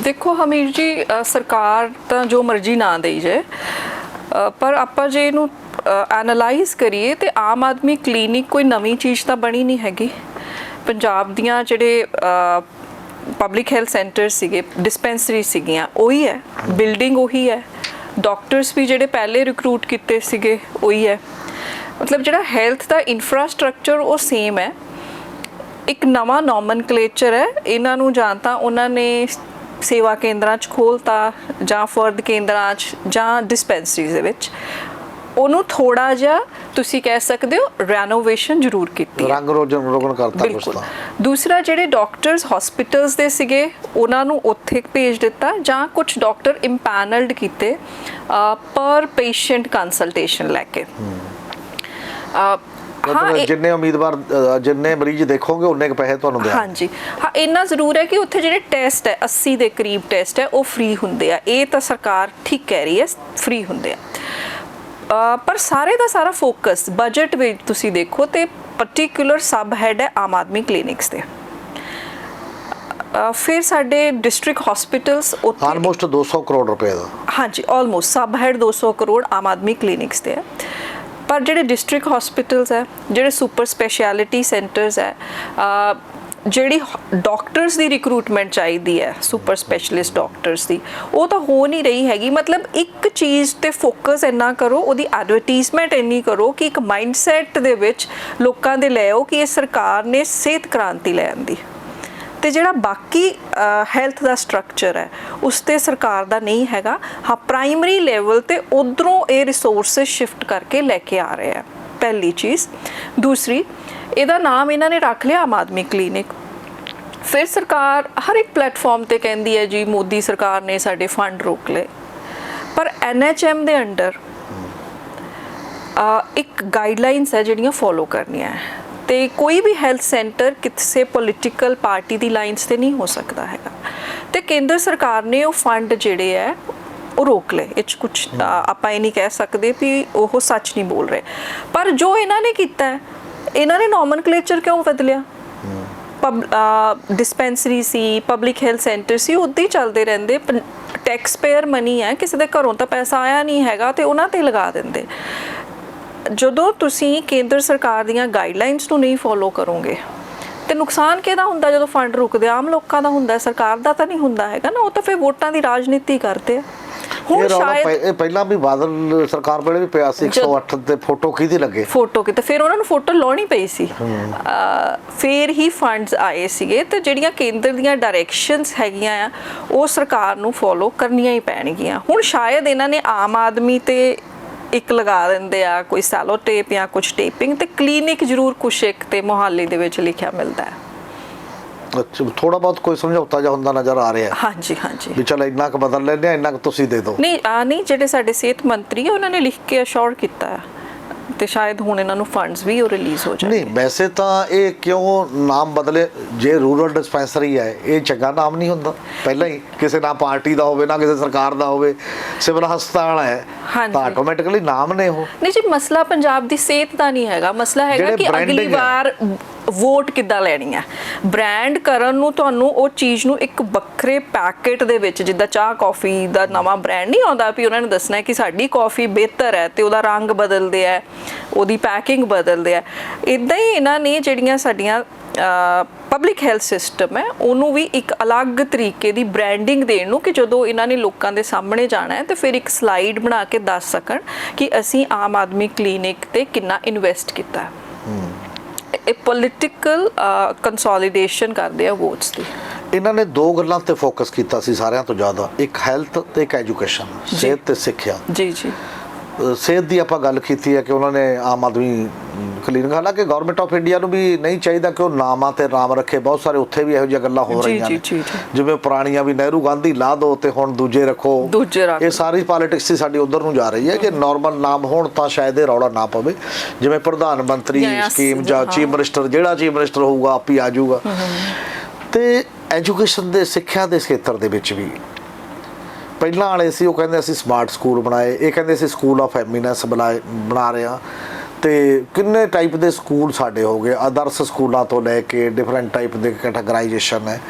ਦੇਖੋ ਹਮੀਰ ਜੀ ਸਰਕਾਰ ਤਾਂ ਜੋ ਮਰਜ਼ੀ ਨਾ ਦੇਈ ਜਾਏ। ਪਰ ਆਪਾਂ ਜੇ ਇਹਨੂੰ ਐਨਾਲਾਈਜ਼ ਕਰੀਏ ਤੇ ਆਮ ਆਦਮੀ ਕਲੀਨਿਕ ਕੋਈ ਨਵੀਂ ਚੀਜ਼ ਤਾਂ ਬਣੀ ਨਹੀਂ ਹੈਗੀ। ਪੰਜਾਬ ਦੀਆਂ ਜਿਹੜੇ ਪਬਲਿਕ ਹੈਲਥ ਸੈਂਟਰ ਸੀਗੇ ਡਿਸਪੈਂਸਰੀ ਸੀਗੀਆਂ, ਉਹੀ ਹੈ। ਬਿਲਡਿੰਗ ਉਹੀ ਹੈ। ਡਾਕਟਰਸ ਵੀ ਜਿਹੜੇ ਪਹਿਲੇ ਰਿਕਰੂਟ ਕੀਤੇ ਸੀਗੇ, ਉਹੀ ਹੈ। ਮਤਲਬ ਜਿਹੜਾ ਹੈਲਥ ਦਾ ਇਨਫਰਾਸਟ੍ਰਕਚਰ ਉਹ ਸੇਮ ਹੈ। ਇੱਕ ਨਵਾਂ ਨੋਮਨਕਲੇਚਰ ਹੈ। ਇਹਨਾਂ ਨੂੰ ਜਾਂ ਤਾਂ ਉਹਨਾਂ ਨੇ ਸੇਵਾ ਕੇਂਦਰਾਂ 'ਚ ਖੋਲਤਾ ਜਾਂ ਫਰਦ ਕੇਂਦਰਾਂ 'ਚ ਜਾਂ ਡਿਸਪੈਂਸਰੀਜ਼ ਦੇ ਵਿੱਚ। ਉਹਨੂੰ ਥੋੜਾ ਜਿਹਾ ਤੁਸੀਂ ਕਹਿ ਸਕਦੇ ਹੋ ਰੈਨੋਵੇਸ਼ਨ ਜ਼ਰੂਰ ਕੀਤੀ ਹੈ। ਰੰਗ ਰੋਜਨ ਰੋਗਨ ਕਰਤਾ ਕੁਛ ਬਿਲਕੁਲ। ਤਾਂ। ਦੂਸਰਾ ਜਿਹੜੇ ਡਾਕਟਰਸ ਹਸਪੀਟਲਸ ਦੇ ਸੀਗੇ ਉਹਨਾਂ ਨੂੰ ਉੱਥੇ ਭੇਜ ਦਿੱਤਾ ਜਾਂ ਕੁਝ ਡਾਕਟਰ ਇੰਪੈਨਲਡ ਕੀਤੇ ਪਰ ਪੇਸ਼ੈਂਟ ਕੰਸਲਟੇਸ਼ਨ ਲੈ ਕੇ। ਅ, ਹਾਂ ਮਤਲਬ ਇਹ- ਜਿੰਨੇ ਉਮੀਦਵਾਰ ਅ, ਜਿੰਨੇ ਮਰੀਜ਼ ਦੇਖੋਗੇ ਉਨੇ ਕੁ ਪੈਸੇ ਤੁਹਾਨੂੰ ਦੇਣ ਹਾਂਜੀ। ਹਾਂ ਇੰਨਾ ਜ਼ਰੂਰ ਹੈ ਕਿ ਉੱਥੇ ਜਿਹੜੇ ਟੈਸਟ ਹੈ 80 ਦੇ ਕਰੀਬ ਟੈਸਟ ਹੈ ਉਹ ਫ੍ਰੀ ਹੁੰਦੇ ਆ। ਇਹ ਤਾਂ ਸਰਕਾਰ ਠੀਕ ਕਹਿ ਰਹੀ ਹੈ ਫ੍ਰੀ ਹੁੰਦੇ ਆ। ਪਰ ਸਾਰੇ ਦਾ ਸਾਰਾ ਫੋਕਸ ਬਜਟ ਵਿੱਚ ਤੁਸੀਂ ਦੇਖੋ ਤੇ ਪਾਰਟਿਕੂਲਰ ਸਬ ਹੈਡ ਹੈ ਆਮ ਆਦਮੀ ਕਲੀਨਿਕਸ ਤੇ। ਫਿਰ ਸਾਡੇ ਡਿਸਟ੍ਰਿਕਟ ਹਸਪੀਟਲਸ ਉੱਥੇ ਆਲਮੋਸਟ 200 ਕਰੋੜ ਰੁਪਏ ਦਾ। ਹਾਂਜੀ almost sub head 200 crore Aam Aadmi clinics ਤੇ ਹੈ। ਪਰ ਜਿਹੜੇ ਡਿਸਟ੍ਰਿਕਟ ਹਸਪੀਟਲਸ ਹੈ ਜਿਹੜੇ ਸੁਪਰ ਸਪੈਸ਼ਲਿਟੀ ਸੈਂਟਰਸ ਹੈ ਜਿਹੜੀ ਡਾਕਟਰਸ ਦੀ ਰਿਕਰੂਟਮੈਂਟ ਚਾਹੀਦੀ ਹੈ ਸੁਪਰ ਸਪੈਸ਼ਲਿਸਟ ਡਾਕਟਰਸ ਦੀ, ਉਹ ਤਾਂ ਹੋ ਨਹੀਂ ਰਹੀ ਹੈਗੀ। ਮਤਲਬ ਇੱਕ ਚੀਜ਼ ਤੇ ਫੋਕਸ ਇੰਨਾ ਕਰੋ, ਉਹਦੀ ਐਡਵਰਟਾਈਜ਼ਮੈਂਟ ਇੰਨੀ ਕਰੋ ਕਿ ਇੱਕ ਮਾਈਂਡਸੈਟ ਦੇ ਵਿੱਚ ਲੋਕਾਂ ਦੇ ਲੈ ਆਓ ਕਿ ਇਹ ਸਰਕਾਰ ਨੇ ਸਿਹਤ ਕ੍ਰਾਂਤੀ ਲੈ ਆਂਦੀ। ਤੇ ਜਿਹੜਾ ਬਾਕੀ ਹੈਲਥ ਦਾ ਸਟਰਕਚਰ ਹੈ, ਉਸ ਤੇ ਸਰਕਾਰ ਦਾ ਨਹੀਂ ਹੈਗਾ। ਹਾਂ ਪ੍ਰਾਇਮਰੀ ਲੈਵਲ ਤੇ ਉਧਰੋਂ ਇਹ ਰਿਸੋਰਸਸ ਸ਼ਿਫਟ ਕਰਕੇ ਲੈ ਕੇ ਆ ਰਹੇ ਆ ਪਹਿਲੀ ਚੀਜ਼। ਦੂਸਰੀ ਇਹਦਾ ਨਾਮ ਇਹਨਾਂ ਨੇ ਰੱਖ ਲਿਆ ਆਮ ਆਦਮੀ ਕਲੀਨਿਕ। ਫਿਰ ਸਰਕਾਰ ਹਰ ਇੱਕ ਪਲੇਟਫਾਰਮ ਤੇ ਕਹਿੰਦੀ ਹੈ ਜੀ, ਮੋਦੀ ਸਰਕਾਰ ਨੇ ਸਾਡੇ ਫੰਡ ਰੋਕ ਲਏ। ਪਰ ਐਨਐਚਐਮ ਦੇ ਅੰਡਰ ਇੱਕ ਗਾਈਡਲਾਈਨਸ ਹੈ ਜਿਹੜੀਆਂ ਫੋਲੋ ਕਰਨੀਆਂ ਹੈ। ਤੇ ਕੋਈ ਵੀ ਹੈਲਥ ਸੈਂਟਰ ਕਿਸੇ ਪੋਲੀਟੀਕਲ ਪਾਰਟੀ ਦੀ ਲਾਈਨਸ ਤੇ ਨਹੀਂ ਹੋ ਸਕਦਾ ਹੈਗਾ। ਤੇ ਕੇਂਦਰ ਸਰਕਾਰ ਨੇ ਉਹ ਫੰਡ ਜਿਹੜੇ ਹੈ, ਉਹ ਰੋਕ ਲਏ। ਇਹ 'ਚ ਕੁਝ ਆਪਾਂ ਇਹ ਨਹੀਂ ਕਹਿ ਸਕਦੇ ਵੀ ਉਹ ਸੱਚ ਨਹੀਂ ਬੋਲ ਰਹੇ। ਪਰ ਜੋ ਇਹਨਾਂ ਨੇ ਕੀਤਾ ਹੈ ਇਹਨਾਂ ਨੇ ਨੋਮਨਕਲੇਚਰ ਕਿਉਂ ਬਦਲਿਆ? ਪਬ ਡਿਸਪੈਂਸਰੀ ਸੀ ਪਬਲਿਕ ਹੈਲਥ ਸੈਂਟਰ ਸੀ, ਉੱਦਾਂ ਹੀ ਚੱਲਦੇ ਰਹਿੰਦੇ। ਟੈਕਸ ਪੇਅਰ ਮਨੀ ਹੈ, ਕਿਸੇ ਦੇ ਘਰੋਂ ਤਾਂ ਪੈਸਾ ਆਇਆ ਨਹੀਂ ਹੈਗਾ ਤੇ ਉਹਨਾਂ ਤੇ ਲਗਾ ਦਿੰਦੇ। ਜਦੋਂ ਤੁਸੀਂ ਕੇਂਦਰ ਸਰਕਾਰ ਦੀਆਂ ਗਾਈਡਲਾਈਨਸ ਨੂੰ ਨਹੀਂ ਫੋਲੋ ਕਰੋਗੇ, ਤੇ ਨੁਕਸਾਨ ਕਿਹਦਾ ਹੁੰਦਾ ਜਦੋਂ ਫੰਡ ਰੁਕਦੇ ਆਮ ਲੋਕਾਂ ਦਾ ਹੁੰਦਾ, ਸਰਕਾਰ ਦਾ ਤਾਂ ਨਹੀਂ ਹੁੰਦਾ ਹੈਗਾ ਨਾ, ਉਹ ਤਾਂ ਫਿਰ ਵੋਟਾਂ ਦੀ ਰਾਜਨੀਤੀ ਕਰਦੇ ਆ। ਹੁਣ ਸ਼ਾਇਦ ਪਹਿਲਾਂ ਵੀ ਬਾਦਲ ਸਰਕਾਰ ਵੇਲੇ ਵੀ ਪਿਆ ਸੀ 108 ਤੇ ਫੋਟੋ ਕਿਹਦੀ ਲੱਗੇ? ਫੋਟੋ ਕਿਤੇ ਫਿਰ ਉਹਨਾਂ ਨੂੰ ਫੋਟੋ ਲਾਉਣੀ ਪਈ ਸੀ। ਫਿਰ ਹੀ ਫੰਡਸ ਆਏ ਸੀਗੇ ਤੇ ਜਿਹੜੀਆਂ ਕੇਂਦਰ ਦੀਆਂ ਡਾਇਰੈਕਸ਼ਨਸ ਹੈਗੀਆਂ ਆ ਉਹ ਸਰਕਾਰ ਨੂੰ ਫੋਲੋ ਕਰਨੀਆਂ ਹੀ ਪੈਣਗੀਆਂ। ਹੁਣ ਸ਼ਾਇਦ ਇਹਨਾਂ ਨੇ ਆਮ ਆਦਮੀ ਤੇ ਇੱਕ ਲਗਾ ਦਿੰਦੇ ਆ ਕੋਈ ਸੈਲੋ ਟੇਪ ਜਾਂ ਕੁਝ ਟੇਪਿੰਗ ਤੇ ਕਲੀਨਿਕ ਜ਼ਰੂਰ ਕੁਛ ਇੱਕ ਤੇ ਮੁਹਾਲੀ ਦੇ ਵਿੱਚ ਲਿਖਿਆ ਮਿਲਦਾ ਹੈ। ਅੱਛਾ ਥੋੜਾ ਬਹੁਤ ਕੋਈ ਸਮਝੌਤਾ ਜਿਹਾ ਹੁੰਦਾ ਨਜ਼ਰ ਆ ਰਿਹਾ। ਹੈ ਹਾਂਜੀ ਹਾਂਜੀ। ਵੀ ਚਲ ਇੰਨਾ ਕੁ ਬਦਲ ਲੈਂਦੇ ਆ ਇੰਨਾ ਕੁ ਤੁਸੀਂ ਦੇ ਦਿਓ। ਨਹੀਂ ਆ ਨਹੀਂ ਜਿਹੜੇ ਸਾਡੇ ਸਿਹਤ ਮੰਤਰੀ ਆ ਉਹਨਾਂ ਨੇ ਲਿਖ ਕੇ ਅਸ਼ੋਰ ਕੀਤਾ ਹੈ ਤੇ ਸ਼ਾਇਦ ਹੁਣ ਇਹਨਾਂ ਨੂੰ ਫੰਡਸ ਵੀ ਉਹ ਰਿਲੀਜ਼ ਹੋ ਜਾਣਗੇ। ਨਹੀਂ ਵੈਸੇ ਤਾਂ ਇਹ ਕਿਉਂ ਨਾਮ ਬਦਲੇ? ਜੇ ਰੂਰਲ ਡਿਸਪੈਂਸਰੀ ਹੈ ਇਹ ਚੰਗਾ ਨਾਮ ਨਹੀਂ ਹੁੰਦਾ। ਪਹਿਲਾਂ ਹੀ ਕਿਸੇ ਨਾ ਪਾਰਟੀ ਦਾ ਹੋਵੇ ਨਾ ਕਿਸੇ ਸਰਕਾਰ ਦਾ ਹੋਵੇ ਸਿਵਲ ਹਸਪਤਾਲ ਹੈ। ਤਾਂ ਆਟੋਮੈਟਿਕਲੀ ਨਾਮ ਨੇ ਉਹ। ਨਹੀਂ ਜੀ ਮਸਲਾ ਪੰਜਾਬ ਦੀ ਸਿਹਤ ਦਾ ਨਹੀਂ ਹੈਗਾ। ਮਸਲਾ ਹੈਗਾ ਕਿ ਅਗਲੀ। ਵਾਰ ਵੋਟ ਕਿੱਦਾਂ ਲੈਣੀ ਹੈ? ਬ੍ਰਾਂਡ ਕਰਨ ਨੂੰ ਤੁਹਾਨੂੰ ਉਹ ਚੀਜ਼ ਨੂੰ ਇੱਕ ਵੱਖਰੇ ਪੈਕੇਟ ਦੇ ਵਿੱਚ, ਜਿੱਦਾਂ ਚਾਹ, ਕਾਫੀ ਦਾ ਨਵਾਂ ਬ੍ਰਾਂਡ ਨਹੀਂ ਆਉਂਦਾ ਵੀ ਉਹਨਾਂ ਨੇ ਦੱਸਣਾ ਹੈ ਕਿ ਸਾਡੀ ਕਾਫੀ ਬਿਹਤਰ ਹੈ ਤੇ ਉਹਦਾ ਰੰਗ ਬਦਲਦੇ ਆ ਉਹਦੀ ਪੈਕਿੰਗ ਬਦਲਦੇ ਆ ਇਦਾਂ ਹੀ ਇਹਨਾਂ ਨੇ ਜਿਹੜੀਆਂ ਸਾਡੀਆਂ ਪਬਲਿਕ ਹੈਲਥ ਸਿਸਟਮ ਹੈ, ਉਹਨੂੰ ਵੀ ਇੱਕ ਅਲੱਗ ਤਰੀਕੇ ਦੀ ਬ੍ਰਾਂਡਿੰਗ ਦੇਣ ਨੂੰ ਕਿ ਜਦੋਂ ਇਹਨਾਂ ਨੇ ਲੋਕਾਂ ਦੇ ਸਾਹਮਣੇ ਜਾਣਾ ਹੈ, ਤੇ ਫਿਰ ਇੱਕ ਸਲਾਈਡ ਬਣਾ ਕੇ ਦੱਸ ਸਕਣ ਕਿ ਅਸੀਂ ਆਮ ਆਦਮੀ ਕਲੀਨਿਕ ਤੇ ਕਿੰਨਾ ਇਨਵੈਸਟ ਕੀਤਾ ਹੈ। ਇਹ ਪੋਲਿਟੀਕਲ ਕੰਸੋਲੀਡੇਸ਼ਨ ਕਰਦੇ ਆ ਵੋਟਸ ਦੀ। ਇਹਨਾਂ ਨੇ ਦੋ ਗੱਲਾਂ ਤੇ ਫੋਕਸ ਕੀਤਾ ਸੀ ਸਾਰਿਆਂ ਤੋਂ ਜ਼ਿਆਦਾ। ਇੱਕ ਹੈਲਥ ਤੇ ਇੱਕ ਐਜੂਕੇਸ਼ਨ ਸਿਹਤ ਤੇ ਸਿੱਖਿਆ। ਜੀ ਜੀ। ਸਿਹਤ ਦੀ ਆਪਾਂ ਗੱਲ ਕੀਤੀ ਹੈ ਕਿ ਉਹਨਾਂ ਨੇ ਆਮ ਆਦਮੀ ਕਲੀਨਿਕ ਹਾਲਾਂਕਿ ਗਵਰਨਮੈਂਟ ਆਫ ਇੰਡੀਆ ਨੂੰ ਵੀ ਨਹੀਂ ਚਾਹੀਦਾ ਕਿ ਉਹ ਨਾਮਾਂ ਤੇ ਨਾਮ ਰੱਖੇ। ਬਹੁਤ ਸਾਰੇ ਉੱਥੇ ਵੀ ਇਹੋ ਜਿਹੀਆਂ ਗੱਲਾਂ ਹੋ ਜੀ, ਰਹੀਆਂ ਜੀ, ਨੇ। ਜੀ, ਜੀ। ਜਿਵੇਂ ਪੁਰਾਣੀਆਂ ਵੀ ਨਹਿਰੂ ਗਾਂਧੀ ਲਾ ਦੋ ਤੇ ਹੁਣ ਦੂਜੇ ਰੱਖੋ। ਦੂਜੇ ਰੱਖ ਇਹ ਸਾਰੀ ਪੋਲਿਟਿਕਸ ਹੀ ਸਾਡੀ ਉਧਰ ਨੂੰ ਜਾ ਰਹੀ ਹੈ ਕਿ ਨਾਰਮਲ ਨਾਮ ਹੋਣ ਤਾਂ ਸ਼ਾਇਦ ਇਹ ਰੌਲਾ ਨਾ ਪਵੇ। ਜਿਵੇਂ ਪ੍ਰਧਾਨ ਮੰਤਰੀ ਜਾਂ- ਜਾਂ ਸਕੀਮ ਜਾਂ। ਚੀਫ ਮਿਨਿਸਟਰ ਜਿਹੜਾ ਚੀਫ ਮਿਨਿਸਟਰ ਹੋਊਗਾ ਆਪ ਹੀ ਆ ਜਾਊਗਾ। ਤੇ ਐਜੂਕੇਸ਼ਨ ਦੇ ਸਿੱਖਿਆ ਦੇ ਖੇਤਰ ਦੇ ਵਿੱਚ ਵੀ। ਪਹਿਲਾਂ ਵਾਲੇ ਸੀ ਉਹ ਕਹਿੰਦੇ ਅਸੀਂ ਸਮਾਰਟ ਸਕੂਲ ਬਣਾਏ। ਇਹ ਕਹਿੰਦੇ ਅਸੀਂ ਸਕੂਲ ਆਫ ਐਮੀਨੈਂਸ ਬਣਾਏ ਬਣਾ ਰਹੇ ਹਾਂ। ਤੇ ਕਿੰਨੇ ਟਾਈਪ ਦੇ ਸਕੂਲ ਸਾਡੇ ਹੋ ਗਏ? ਆਦਰਸ਼ ਸਕੂਲਾਂ ਤੋਂ ਲੈ ਕੇ ਡਿਫਰੈਂਟ ਟਾਈਪ ਦੇ ਕੈਟਾਗਰਾਈਜੇਸ਼ਨ ਹੈ।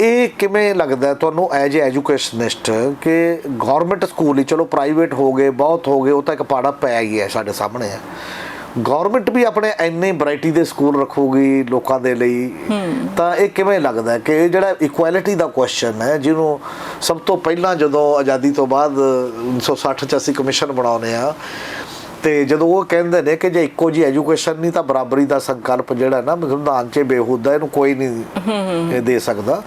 ਇਹ ਕਿਵੇਂ ਲੱਗਦਾ ਤੁਹਾਨੂੰ ਐਜ ਐਜੂਕੇਸ਼ਨਿਸਟ ਕਿ ਗਵਰਨਮੈਂਟ ਸਕੂਲ ਹੀ ਚਲੋ ਪ੍ਰਾਈਵੇਟ ਹੋ ਗਏ ਬਹੁਤ ਹੋ ਗਏ ਉਹ ਤਾਂ ਇੱਕ ਪਾੜਾ ਪਿਆ ਹੀ ਹੈ ਸਾਡੇ ਸਾਹਮਣੇ ਹੈ। ਗਵਰਨਮੈਂਟ ਵੀ ਆਪਣੇ ਇੰਨੇ ਵੈਰਾਈਟੀ ਦੇ ਸਕੂਲ ਰੱਖੂਗੀ ਲੋਕਾਂ ਦੇ ਲਈ। ਤਾਂ ਇਹ ਕਿਵੇਂ ਲੱਗਦਾ ਕਿ ਇਹ ਜਿਹੜਾ ਇਕੁਐਲਿਟੀ ਦਾ ਕੁਐਸਚਨ ਹੈ ਜਿਹਨੂੰ ਸਭ ਤੋਂ ਪਹਿਲਾਂ ਜਦੋਂ ਆਜ਼ਾਦੀ ਤੋਂ ਬਾਅਦ 1960 ਚ ਅਸੀਂ ਕਮਿਸ਼ਨ ਬਣਾਉਨੇ ਆ ਤੇ ਜਦੋਂ ਉਹ ਕਹਿੰਦੇ ਨੇ ਕਿ ਜੇ ਇੱਕੋ ਜੀ ਐਜੂਕੇਸ਼ਨ ਨਹੀਂ ਤਾਂ ਬਰਾਬਰੀ ਦਾ ਸੰਕਲਪ ਜਿਹੜਾ ਨਾ ਸੰਵਿਧਾਨ 'ਚ ਬੇਹੂਦਾ ਇਹਨੂੰ ਕੋਈ ਨਹੀਂ ਇਹ ਦੇ ਸਕਦਾ।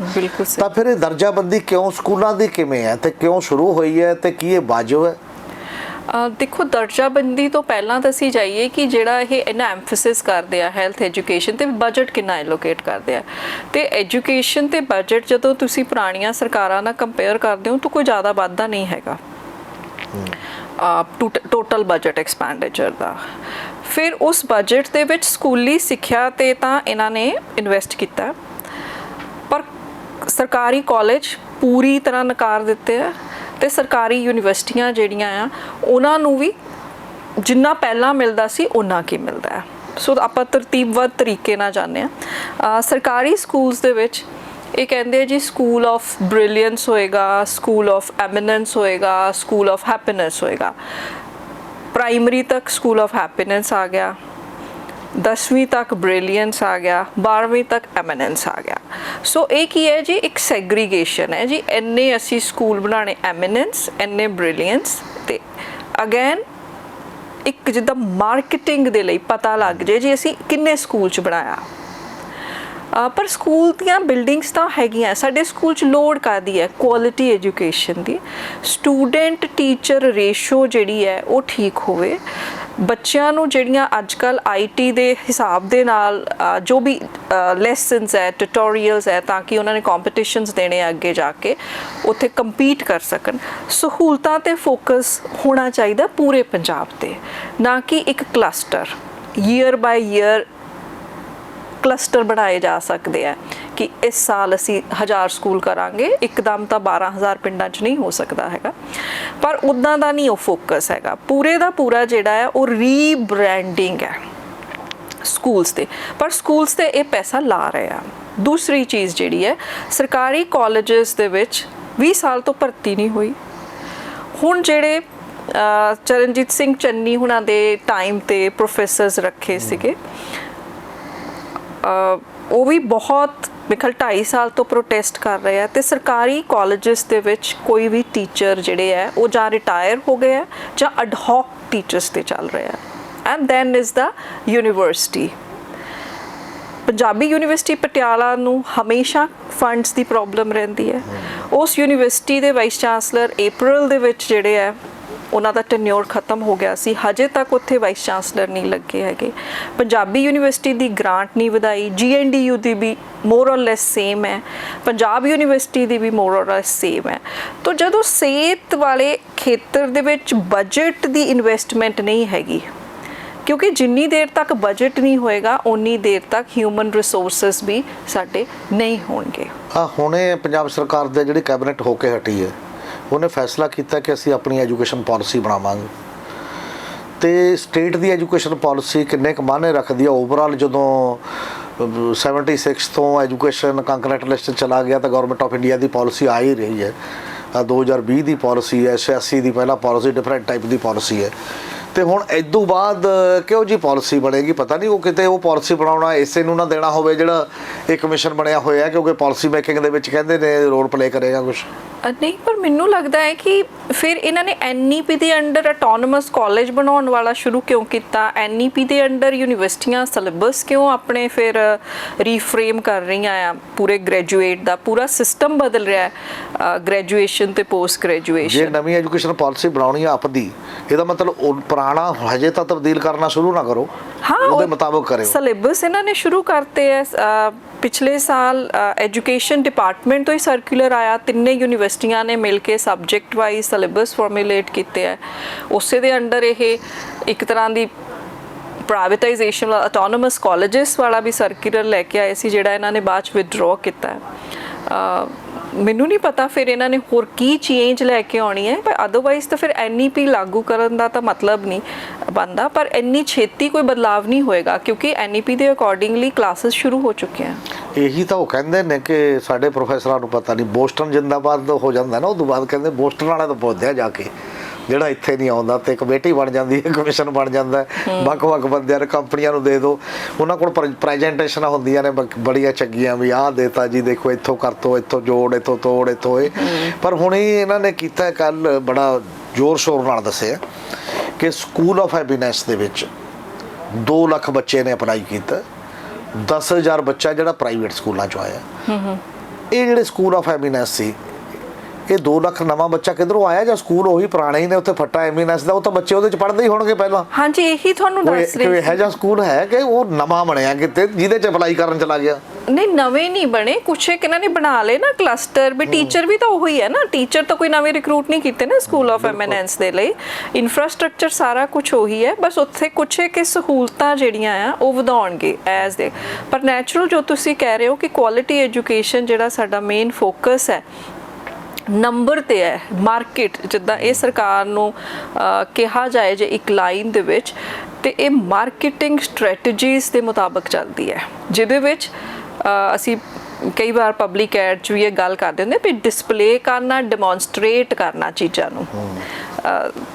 ਤਾਂ ਫਿਰ ਇਹ ਦਰਜਾਬੰਦੀ ਕਿਉਂ ਸਕੂਲਾਂ ਦੀ ਕਿਵੇਂ ਹੈ ਤੇ ਕਿਉਂ ਸ਼ੁਰੂ ਹੋਈ ਹੈ ਤੇ ਕੀ ਇਹ ਵਾਜਬ ਹੈ? ਦੇਖੋ ਦਰਜਾਬੰਦੀ ਤੋਂ ਪਹਿਲਾਂ ਤਾਂ ਅਸੀਂ ਜਾਈਏ ਕਿ ਜਿਹੜਾ ਇਹ ਇਹਨਾਂ ਐਮਫੈਸਿਸ ਕਰਦੇ ਆ ਹੈਲਥ ਐਜੂਕੇਸ਼ਨ ਤੇ ਬਜਟ ਕਿੰਨਾ ਐਲੋਕੇਟ ਕਰਦੇ ਆ। ਤੇ ਐਜੂਕੇਸ਼ਨ ਤੇ ਬਜਟ ਜਦੋਂ ਤੁਸੀਂ ਪੁਰਾਣੀਆਂ ਸਰਕਾਰਾਂ ਨਾਲ ਕੰਪੇਅਰ ਕਰਦੇ ਹੋ ਤਾਂ ਕੋਈ ਜ਼ਿਆਦਾ ਵਾਧਾ ਨਹੀਂ ਹੈਗਾ। ਟੋਟਲ ਬਜਟ ਐਕਸਪੈਂਡੀਚਰ ਦਾ। ਫਿਰ ਉਸ ਬਜਟ ਦੇ ਵਿੱਚ ਸਕੂਲੀ ਸਿੱਖਿਆ ਤੇ ਤਾਂ ਇਹਨਾਂ ਨੇ ਇਨਵੈਸਟ ਕੀਤਾ। ਪਰ ਸਰਕਾਰੀ ਕਾਲਜ ਪੂਰੀ ਤਰ੍ਹਾਂ ਨਕਾਰ ਦਿੱਤੇ ਆ ਤੇ ਸਰਕਾਰੀ ਯੂਨੀਵਰਸਿਟੀਆਂ ਜਿਹੜੀਆਂ ਆ, ਉਹਨਾਂ ਨੂੰ ਵੀ ਜਿੰਨਾ ਪਹਿਲਾਂ ਮਿਲਦਾ ਸੀ ਉਹਨਾਂ ਕੀ ਮਿਲਦਾ ਹੈ। ਸੋ ਆਪਾਂ ਤਰਤੀਬਵਾਰ ਤਰੀਕੇ ਨਾਲ ਜਾਣਦੇ ਆ ਸਰਕਾਰੀ ਸਕੂਲਸ ਦੇ ਵਿੱਚ ਇਹ ਕਹਿੰਦੇ ਜੀ ਸਕੂਲ ਆਫ ਬ੍ਰਿਲੀਅੰਸ ਹੋਏਗਾ ਸਕੂਲ ਆਫ ਐਮੀਨੈਂਸ ਹੋਏਗਾ ਸਕੂਲ ਆਫ ਹੈਪੀਨੈਸ ਹੋਏਗਾ। ਪ੍ਰਾਇਮਰੀ ਤੱਕ ਸਕੂਲ ਆਫ ਹੈਪੀਨੈਸ ਆ ਗਿਆ। 10ਵੀਂ ਤੱਕ ਬ੍ਰਿਲੀਅੰਸ ਆ ਗਿਆ। 12ਵੀਂ ਤੱਕ ਐਮੀਨੈਂਸ ਆ ਗਿਆ। ਸੋ ਇਹ ਕੀ ਹੈ ਜੀ? ਇੱਕ ਸੈਗਰੀਗੇਸ਼ਨ ਹੈ ਜੀ। ਇੰਨੇ ਅਸੀਂ ਸਕੂਲ ਬਣਾਣੇ ਐਮੀਨੈਂਸ ਇੰਨੇ ਬ੍ਰਿਲੀਅੰਸ ਤੇ ਅਗੇਨ ਇੱਕ ਜਿੱਦਾਂ ਮਾਰਕੀਟਿੰਗ ਦੇ ਲਈ ਪਤਾ ਲੱਗ ਜੇ ਜੀ, ਅਸੀਂ ਕਿੰਨੇ ਸਕੂਲ ਚ ਬਣਾਇਆ। ਪਰ ਸਕੂਲ ਦੀਆਂ ਬਿਲਡਿੰਗਸ ਤਾਂ ਹੈਗੀਆਂ, ਸਾਡੇ ਸਕੂਲ ਚ ਲੋੜ ਕਾਦੀ ਹੈ? ਕੁਆਲਿਟੀ ਐਜੂਕੇਸ਼ਨ ਦੀ। ਸਟੂਡੈਂਟ ਟੀਚਰ ਰੇਸ਼ੋ ਜਿਹੜੀ ਹੈ, ਉਹ ਠੀਕ ਹੋਵੇ। ਬੱਚਿਆਂ ਨੂੰ ਜਿਹੜੀਆਂ ਅੱਜਕੱਲ ਆਈਟੀ ਦੇ ਹਿਸਾਬ ਦੇ ਨਾਲ ਜੋ ਵੀ ਲੈਸਨਸ ਹੈ ਟਿਊਟੋਰੀਅਲਸ ਹੈ, ਤਾਂ ਕਿ ਉਹਨਾਂ ਨੇ ਕੰਪੀਟੀਸ਼ਨਸ ਦੇਣੇ ਅੱਗੇ ਜਾ ਕੇ, ਉੱਥੇ ਕੰਪੀਟ ਕਰ ਸਕਣ। ਸਹੂਲਤਾਂ ਤੇ ਫੋਕਸ ਹੋਣਾ ਚਾਹੀਦਾ ਪੂਰੇ ਪੰਜਾਬ ਤੇ। ਨਾ ਕਿ ਇੱਕ cluster year by year cluster ਬਣਾਏ ਜਾ ਸਕਦੇ ਆ ਕਿ ਇਸ ਸਾਲ ਅਸੀਂ ਹਜ਼ਾਰ ਸਕੂਲ ਕਰਾਂਗੇ, ਇੱਕਦਮ ਤਾਂ 12000 ਪਿੰਡਾਂ 'ਚ ਨਹੀਂ ਹੋ ਸਕਦਾ ਹੈਗਾ। ਪਰ ਉਦਾਂ ਦਾ ਨਹੀਂ ਉਹ ਫੋਕਸ ਹੈਗਾ। ਪੂਰੇ ਦਾ ਪੂਰਾ ਜਿਹੜਾ ਹੈ, ਉਹ ਰੀਬ੍ਰਾਂਡਿੰਗ ਹੈ ਸਕੂਲਸ ਤੇ। ਪਰ ਸਕੂਲਸ ਤੇ ਇਹ ਪੈਸਾ ਲਾ ਰਹੇ ਆ। ਦੂਸਰੀ ਚੀਜ਼ ਜਿਹੜੀ ਹੈ, ਸਰਕਾਰੀ ਕਾਲਜਸ ਦੇ ਵਿੱਚ 20 ਸਾਲ ਤੋਂ ਭਰਤੀ ਨਹੀਂ ਹੋਈ। ਹੁਣ ਜਿਹੜੇ ਚਰਨਜੀਤ ਸਿੰਘ ਚੰਨੀ ਹੁਣਾਂ ਦੇ ਟਾਈਮ ਤੇ ਪ੍ਰੋਫੈਸਰਸ ਰੱਖੇ ਸੀਗੇ ਉਹ ਵੀ ਬਹੁਤ ਮਿਖਲ 2.5 ਸਾਲ ਤੋਂ ਪ੍ਰੋਟੈਸਟ ਕਰ ਰਹੇ ਆ ਤੇ ਸਰਕਾਰੀ ਕਾਲਜਸ ਦੇ ਵਿੱਚ ਕੋਈ ਵੀ ਟੀਚਰ ਜਿਹੜੇ ਆ, ਉਹ ਜਾਂ ਰਿਟਾਇਰ ਹੋ ਗਏ ਆ ਜਾਂ ਅਡ ਟੀਚਰਸ ਤੇ ਚੱਲ ਰਹੇ ਆ। And then is the university Punjabi university Patiala ਨੂੰ ਹਮੇਸ਼ਾ ਫੰਡਸ ਦੀ ਪ੍ਰੋਬਲਮ ਰਹਿੰਦੀ ਹੈ। ਉਸ ਯੂਨੀਵਰਸਿਟੀ ਦੇ ਵਾਈਸ ਚਾਂਸਲਰ April ਦੇ ਵਿੱਚ ਜਿਹੜੇ ਹੈ ਉਹਨਾਂ ਦਾ ਟੈਨਿਓਰ ਖਤਮ ਹੋ ਗਿਆ ਸੀ ਹਜੇ ਤੱਕ ਉੱਥੇ ਵਾਈਸ ਚਾਂਸਲਰ ਨਹੀਂ ਲੱਗੇ ਹੈਗੇ ਪੰਜਾਬੀ ਯੂਨੀਵਰਸਿਟੀ ਦੀ ਗ੍ਰਾਂਟ ਨਹੀਂ ਵਧਾਈ ਜੀਐਨਡੀਯੂ ਦੀ ਵੀ ਮੋਰ অর ਲੈਸ ਸੇਮ ਹੈ ਪੰਜਾਬ ਯੂਨੀਵਰਸਿਟੀ ਦੀ ਵੀ ਮੋਰ অর ਲੈਸ ਸੇਮ ਹੈ ਤਾਂ ਜਦੋਂ ਸਿਹਤ ਵਾਲੇ ਖੇਤਰ ਦੇ ਵਿੱਚ ਬਜਟ ਦੀ ਇਨਵੈਸਟਮੈਂਟ ਨਹੀਂ ਹੈਗੀ ਕਿਉਂਕਿ ਜਿੰਨੀ ਦੇਰ ਤੱਕ ਬਜਟ ਨਹੀਂ ਹੋਏਗਾ ਓਨੀ ਦੇਰ ਤੱਕ ਹਿਊਮਨ ਰਿਸੋਰਸਸ ਵੀ ਸਾਡੇ ਨਹੀਂ ਹੋਣਗੇ ਆ ਹੁਣੇ ਪੰਜਾਬ ਸਰਕਾਰ ਦੇ ਜਿਹੜੀ ਕੈਬਨਿਟ ਹੋ ਕੇ ਹਟੀ ਹੈ ਉਹਨੇ ਫੈਸਲਾ ਕੀਤਾ ਕਿ ਅਸੀਂ ਆਪਣੀ ਐਜੂਕੇਸ਼ਨ ਪਾਲਿਸੀ ਬਣਾਵਾਂਗੇ। ਤੇ ਸਟੇਟ ਦੀ ਐਜੂਕੇਸ਼ਨ ਪਾਲਿਸੀ ਕਿੰਨੇ ਕੁ ਮਾਅਨੇ ਰੱਖਦੀ ਹੈ ਓਵਰਆਲ ਜਦੋਂ ਅਹ, 76 ਤੋਂ ਐਜੂਕੇਸ਼ਨ ਕੰਕਰੈਂਟ ਲਿਸਟ ਚਲਾ ਗਿਆ ਤਾਂ ਗਵਰਨਮੈਂਟ ਆਫ ਇੰਡੀਆ ਦੀ ਪਾਲਿਸੀ ਆ ਹੀ ਰਹੀ ਹੈ। ਆਹ 2020 ਦੀ ਪਾਲਿਸੀ ਹੈ 86 ਦੀ ਪਹਿਲਾ ਪਾਲਿਸੀ ਡਿਫਰੈਂਟ ਟਾਈਪ ਦੀ ਪਾਲਿਸੀ ਹੈ। ਤੇ ਹੁਣ ਇਦੋਂ ਬਾਅਦ ਕਿਹੋ ਜੀ ਪਾਲਿਸੀ ਬਣੇਗੀ? ਪਤਾ ਨਹੀਂ ਉਹ ਕਿਤੇ ਉਹ ਪਾਲਿਸੀ ਬਣਾਉਣਾ ਇਸੇ ਨੂੰ ਨਾ ਦੇਣਾ ਹੋਵੇ ਜਿਹੜਾ ਇਹ ਕਮਿਸ਼ਨ ਬਣਿਆ ਹੋਇਆ ਕਿਉਂਕਿ ਪਾਲਿਸੀ ਮੇਕਿੰਗ ਦੇ ਵਿੱਚ ਕਹਿੰਦੇ ਨੇ ਰੋਲ ਪਲੇ ਕਰੇਗਾ ਕੁਝ ਨਹੀਂ ਪਰ ਮੈਨੂੰ ਲੱਗਦਾ ਹੈ ਕਿ ਫਿਰ ਇਹਨਾਂ ਨੇ ਐਨਈਪੀ ਦੇ ਅੰਡਰ ਆਟੋਨਮਸ ਕਾਲਜ ਬਣਾਉਣ ਵਾਲਾ ਸ਼ੁਰੂ ਕਿਉਂ ਕੀਤਾ? ਐਨਈਪੀ ਦੇ ਅੰਡਰ ਯੂਨੀਵਰਸਿਟੀਆਂ ਸਿਲੇਬਸ ਕਿਉਂ ਆਪਣੇ ਫਿਰ ਰੀਫਰੇਮ ਕਰ ਰਹੀਆਂ ਆ? ਪੂਰੇ ਗ੍ਰੈਜੂਏਟ ਦਾ ਪੂਰਾ ਸਿਸਟਮ ਬਦਲ ਰਿਹਾ ਹੈ ਗ੍ਰੈਜੂਏਸ਼ਨ ਤੇ ਪੋਸਟ ਜੇ ਗ੍ਰੈਜੂਏਸ਼ਨ ਨਵੀਂ ਐਜੂਕੇਸ਼ਨ ਪਾਲਿਸੀ ਬਣਾਉਣੀ ਆ ਆਪਦੀ ਇਹਦਾ ਮਤਲਬ ਪੁਰਾਣਾ ਹਜੇ ਤਾਂ ਤਬਦੀਲ ਕਰਨਾ ਸ਼ੁਰੂ ਨਾ ਕਰੋ। ਉਹਦੇ ਮੁਤਾਬਕ ਕਰਿਓ। ਸਿਲੇਬਸ ਇਹਨਾਂ ਨੇ ਸ਼ੁਰੂ ਕਰਤੇ ਐ ਪਿਛਲੇ ਸਾਲ ਐਜੂਕੇਸ਼ਨ ਡਿਪਾਰਟਮੈਂਟ ਤੋਂ ਹੀ ਸਰਕੂਲਰ ਆਇਆ ਤਿੰਨੇ ਯੂਨੀਵਰਸਿਟੀਆਂ ਨੇ ਮਿਲ ਕੇ ਸਬਜੈਕਟ ਵਾਈਜ਼ ਸਿਲੇਬਸ ਫਾਰਮੂਲੇਟ ਕੀਤੇ ਐ ਉਸੇ ਦੇ ਅੰਡਰ ਇਹ ਇੱਕ ਤਰ੍ਹਾਂ ਦੀ ਪ੍ਰਾਈਵੇਟਾਈਜੇਸ਼ਨ ਵਾਲਾ ਆਟੋਨਮਸ ਕਾਲਜਸ ਵਾਲਾ ਵੀ ਸਰਕੂਲਰ ਲੈ ਕੇ ਆਏ ਸੀ, ਜਿਹੜਾ ਇਹਨਾਂ ਨੇ ਬਾਅਦ ਚ ਵਿਦਡਰਾ ਕੀਤਾ ਹੈ। ਮੈਨੂੰ ਨਹੀਂ ਪਤਾ ਫਿਰ ਇਹਨਾਂ ਨੇ ਹੋਰ ਕੀ ਚੇਂਜ ਲੈ ਕੇ ਆਉਣੀ ਹੈ, ਪਰ ਅਦਰਵਾਈਜ਼ ਤਾਂ ਫਿਰ ਐਨਈਪੀ ਲਾਗੂ ਕਰਨ ਦਾ ਤਾਂ ਮਤਲਬ ਨਹੀਂ ਬੰਦਾ ਪਰ ਇੰਨੀ ਛੇਤੀ ਕੋਈ ਬਦਲਾਵ ਨਹੀਂ ਹੋਏਗਾ, ਕਿਉਂਕਿ ਐਨਈਪੀ ਦੇ ਅਕੋਰਡਿੰਗਲੀ ਕਲਾਸਿਸ ਸ਼ੁਰੂ ਹੋ ਚੁੱਕੀਆਂ ਇਹੀ ਤਾਂ ਉਹ ਕਹਿੰਦੇ ਨੇ ਕਿ ਸਾਡੇ ਪ੍ਰੋਫੈਸਰਾਂ ਨੂੰ ਪਤਾ ਨਹੀਂ, ਬੋਸਟਨ ਜਿੰਦਾਬਾਦ ਹੋ ਜਾਂਦਾ ਨਾ, ਉਹ ਤੋਂ ਬਾਅਦ ਕਹਿੰਦੇ ਬੋਸਟਨ ਵਾਲਿਆਂ ਤਾਂ ਪੁੱਛਦੇ ਜਾ ਕੇ। ਜਿਹੜਾ ਇੱਥੇ ਨਹੀਂ ਆਉਂਦਾ ਤੇ ਕਮੇਟੀ ਬਣ ਜਾਂਦੀ ਹੈ ਕਮਿਸ਼ਨ ਬਣ ਜਾਂਦਾ ਵੱਖ-ਵੱਖ ਬੰਦਿਆਂ ਨੇ ਕੰਪਨੀਆਂ ਨੂੰ ਦੇ ਦਿਓ। ਉਹਨਾਂ ਕੋਲ ਪ੍ਰੈਜੈਂਟੇਸ਼ਨਾਂ ਹੁੰਦੀਆਂ ਨੇ ਬੜੀਆਂ ਚੰਗੀਆਂ ਵੀ ਆਹ ਦੇਤਾ ਜੀ ਦੇਖੋ ਇੱਥੋਂ ਕਰ ਤੋ ਇੱਥੋਂ ਜੋੜ ਇੱਥੋਂ ਤੋੜ ਇੱਥੋਂ ਇਹ। ਪਰ ਹੁਣ ਇਹ ਇਹਨਾਂ ਨੇ ਕੀਤਾ ਕੱਲ ਬੜਾ ਜ਼ੋਰ ਸ਼ੋਰ ਨਾਲ ਦੱਸਿਆ ਕਿ ਸਕੂਲ ਆਫ ਹੈਪੀਨੈਸ ਦੇ ਵਿੱਚ 2 ਲੱਖ ਬੱਚੇ ਨੇ ਅਪਲਾਈ ਕੀਤਾ। 10000 ਬੱਚਾ ਜਿਹੜਾ ਪ੍ਰਾਈਵੇਟ ਸਕੂਲਾਂ ਚੋਂ ਆਇਆ। ਇਹ ਜਿਹੜੇ ਸਕੂਲ ਆਫ ਹੈਪੀਨੈਸ ਸੀ ਇਹ 2 ਲੱਖ ਨਵਾਂ ਬੱਚਾ ਕਿਧਰੋਂ ਆਇਆ ਜਾਂ ਸਕੂਲ ਉਹੀ ਪੁਰਾਣੇ ਹੀ ਨੇ ਉੱਥੇ ਫੱਟਾ ਐਮੀਨੈਸ ਦਾ ਉਹ ਤਾਂ ਬੱਚੇ ਉਹਦੇ ਚ ਪੜ੍ਹਦੇ ਹੀ ਹੋਣਗੇ ਪਹਿਲਾਂ। ਹਾਂਜੀ ਇਹੀ ਤੁਹਾਨੂੰ ਦੱਸ ਰਹੀ ਇਹੋ ਜਿਹਾ ਸਕੂਲ ਹੈ ਕਿ ਉਹ ਨਵਾਂ ਬਣਿਆ ਕਿਤੇ ਜਿਹਦੇ ਚ ਅਪਲਾਈ ਕਰਨ ਚਲਾ ਗਿਆ? ਨਹੀਂ ਨਵੇਂ ਨਹੀਂ ਬਣੇ ਕੁਛ ਇੱਕ ਇਹਨਾਂ ਨੇ ਬਣਾ ਲਏ ਨਾ ਕਲਸਟਰ ਵੀ ਟੀਚਰ ਵੀ ਤਾਂ ਉਹੀ ਹੈ ਨਾ ਟੀਚਰ ਤਾਂ ਕੋਈ ਨਵੇਂ ਰਿਕਰੂਟ ਨਹੀਂ ਕੀਤੇ ਨਾ ਸਕੂਲ ਆਫ ਐਮਐਨਐਸ ਦੇ ਲਈ। ਇਨਫਰਾਸਟ੍ਰਕਚਰ ਸਾਰਾ ਕੁਝ ਉਹੀ ਹੈ ਬਸ ਉੱਥੇ ਕੁਛ ਇੱਕ ਸਹੂਲਤਾਂ ਜਿਹੜੀਆਂ ਆ ਉਹ ਵਧਾਉਣਗੇ ਐਜ਼ ਦੇ ਪਰ ਨੈਚੁਰਲ ਜੋ ਤੁਸੀਂ ਕਹਿ ਰਹੇ ਹੋ ਕਿ ਕੁਆਲਿਟੀ ਐਜੂਕੇਸ਼ਨ ਜਿਹੜਾ ਸਾਡਾ ਮੇਨ ਫੋਕਸ ਹੈ ਨੰਬਰ ਤੇ ਹੈ ਮਾਰਕੀਟ ਜਿੱਦਾਂ ਇਹ ਸਰਕਾਰ ਨੂੰ ਕਿਹਾ ਜਾਏ ਜੇ ਇੱਕ ਲਾਈਨ ਦੇ ਵਿੱਚ ਤੇ ਇਹ ਮਾਰਕੀਟਿੰਗ ਸਟ੍ਰੈਟਜੀਜ਼ ਦੇ ਮੁਤਾਬਕ ਚੱਲਦੀ ਹੈ ਜਿਹਦੇ ਵਿੱਚ ਅਸੀਂ ਕਈ ਵਾਰ ਪਬਲਿਕ ਐਡ 'ਚ ਵੀ ਇਹ ਗੱਲ ਕਰਦੇ ਹੁੰਦੇ ਵੀ ਡਿਸਪਲੇ ਕਰਨਾ ਡੈਮੋਨਸਟ੍ਰੇਟ ਕਰਨਾ ਚੀਜ਼ਾਂ ਨੂੰ।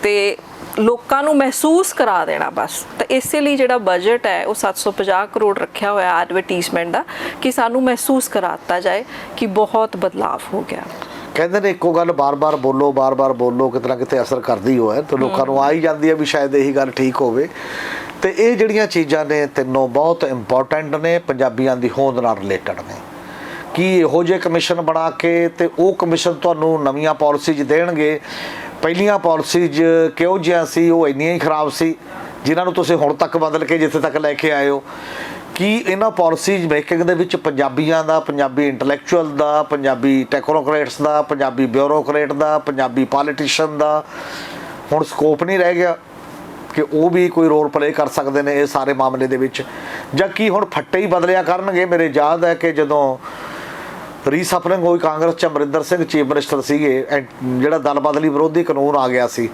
ਤੇ ਲੋਕਾਂ ਨੂੰ ਮਹਿਸੂਸ ਕਰਾ ਦੇਣਾ ਬਸ। ਤਾਂ ਇਸੇ ਲਈ ਜਿਹੜਾ ਬਜਟ ਹੈ ਉਹ 750 ਕਰੋੜ ਰੱਖਿਆ ਹੋਇਆ ਐਡਵਰਟਾਈਜ਼ਮੈਂਟ ਦਾ ਕਿ ਸਾਨੂੰ ਮਹਿਸੂਸ ਕਰਾਤਾ ਜਾਏ ਕਿ ਬਹੁਤ ਬਦਲਾਅ ਹੋ ਗਿਆ। ਕਹਿੰਦੇ ਨੇ ਇੱਕੋ ਗੱਲ ਬਾਰ-ਬਾਰ ਬੋਲੋ ਬਾਰ-ਬਾਰ ਬੋਲੋ ਕਿਤੇ ਨਾ ਕਿਤੇ ਅਸਰ ਕਰਦੀ ਹੋਏ ਤੇ ਲੋਕਾਂ ਨੂੰ ਆ ਹੀ ਜਾਂਦੀ ਹੈ ਵੀ ਸ਼ਾਇਦ ਇਹੀ ਗੱਲ ਠੀਕ ਹੋਵੇ। ਤੇ ਇਹ ਜਿਹੜੀਆਂ ਚੀਜ਼ਾਂ ਨੇ ਤਿੰਨੋਂ ਬਹੁਤ ਇੰਪੋਰਟੈਂਟ ਨੇ ਪੰਜਾਬੀਆਂ ਦੀ ਹੋਂਦ ਨਾਲ ਰਿਲੇਟਡ ਨੇ। ਕੀ ਇਹੋ ਜਿਹੇ ਕਮਿਸ਼ਨ ਬਣਾ ਕੇ ਤੇ ਉਹ ਕਮਿਸ਼ਨ ਤੁਹਾਨੂੰ ਨਵੀਆਂ ਪਾਲਿਸੀਜ਼ ਦੇਣਗੇ? ਪਹਿਲੀਆਂ ਪਾਲਿਸੀਜ਼ ਕਿਉਂ ਜਿਹਾ ਸੀ? ਉਹ ਇੰਨੀਆਂ ਹੀ ਖਰਾਬ ਸੀ ਜਿਨ੍ਹਾਂ ਨੂੰ ਤੁਸੀਂ ਹੁਣ ਤੱਕ ਬਦਲ ਕੇ ਜਿੱਥੇ ਤੱਕ ਲੈ ਕੇ ਆਏ ਹੋ। ਕੀ ਇਹਨਾਂ ਪਾਲਿਸੀਜ਼ ਮੇਕਿੰਗ ਦੇ ਵਿੱਚ ਪੰਜਾਬੀਆਂ ਦਾ, ਪੰਜਾਬੀ ਇੰਟੈਲੈਕਚੁਅਲ ਦਾ, ਪੰਜਾਬੀ ਟੈਕਨੋਕ੍ਰੇਟਸ ਦਾ, ਪੰਜਾਬੀ ਬਿਊਰੋਕਰੇਟ ਦਾ, ਪੰਜਾਬੀ ਪੋਲੀਟੀਸ਼ੀਅਨ ਦਾ ਹੁਣ ਸਕੋਪ ਨਹੀਂ ਰਹਿ ਗਿਆ ਕਿ ਉਹ ਵੀ ਕੋਈ ਰੋਲ ਪਲੇ ਕਰ ਸਕਦੇ ਨੇ ਇਹ ਸਾਰੇ ਮਾਮਲੇ ਦੇ ਵਿੱਚ। ਜਾਂ ਕੀ ਹੁਣ ਫੱਟੇ ਹੀ ਬਦਲਿਆ ਕਰਨਗੇ? ਮੇਰੇ ਯਾਦ ਹੈ ਕਿ ਜਦੋਂ ਰੀਸਫਰਿੰਗ ਹੋਈ ਕਾਂਗਰਸ ਚ, ਅਮਰਿੰਦਰ ਸਿੰਘ ਚੀਫ ਮਿਨਿਸਟਰ ਸੀਗੇ, ਐਂ ਜਿਹੜਾ ਦਲ ਬਦਲੀ ਵਿਰੋਧੀ ਕਾਨੂੰਨ ਆ ਗਿਆ ਸੀ,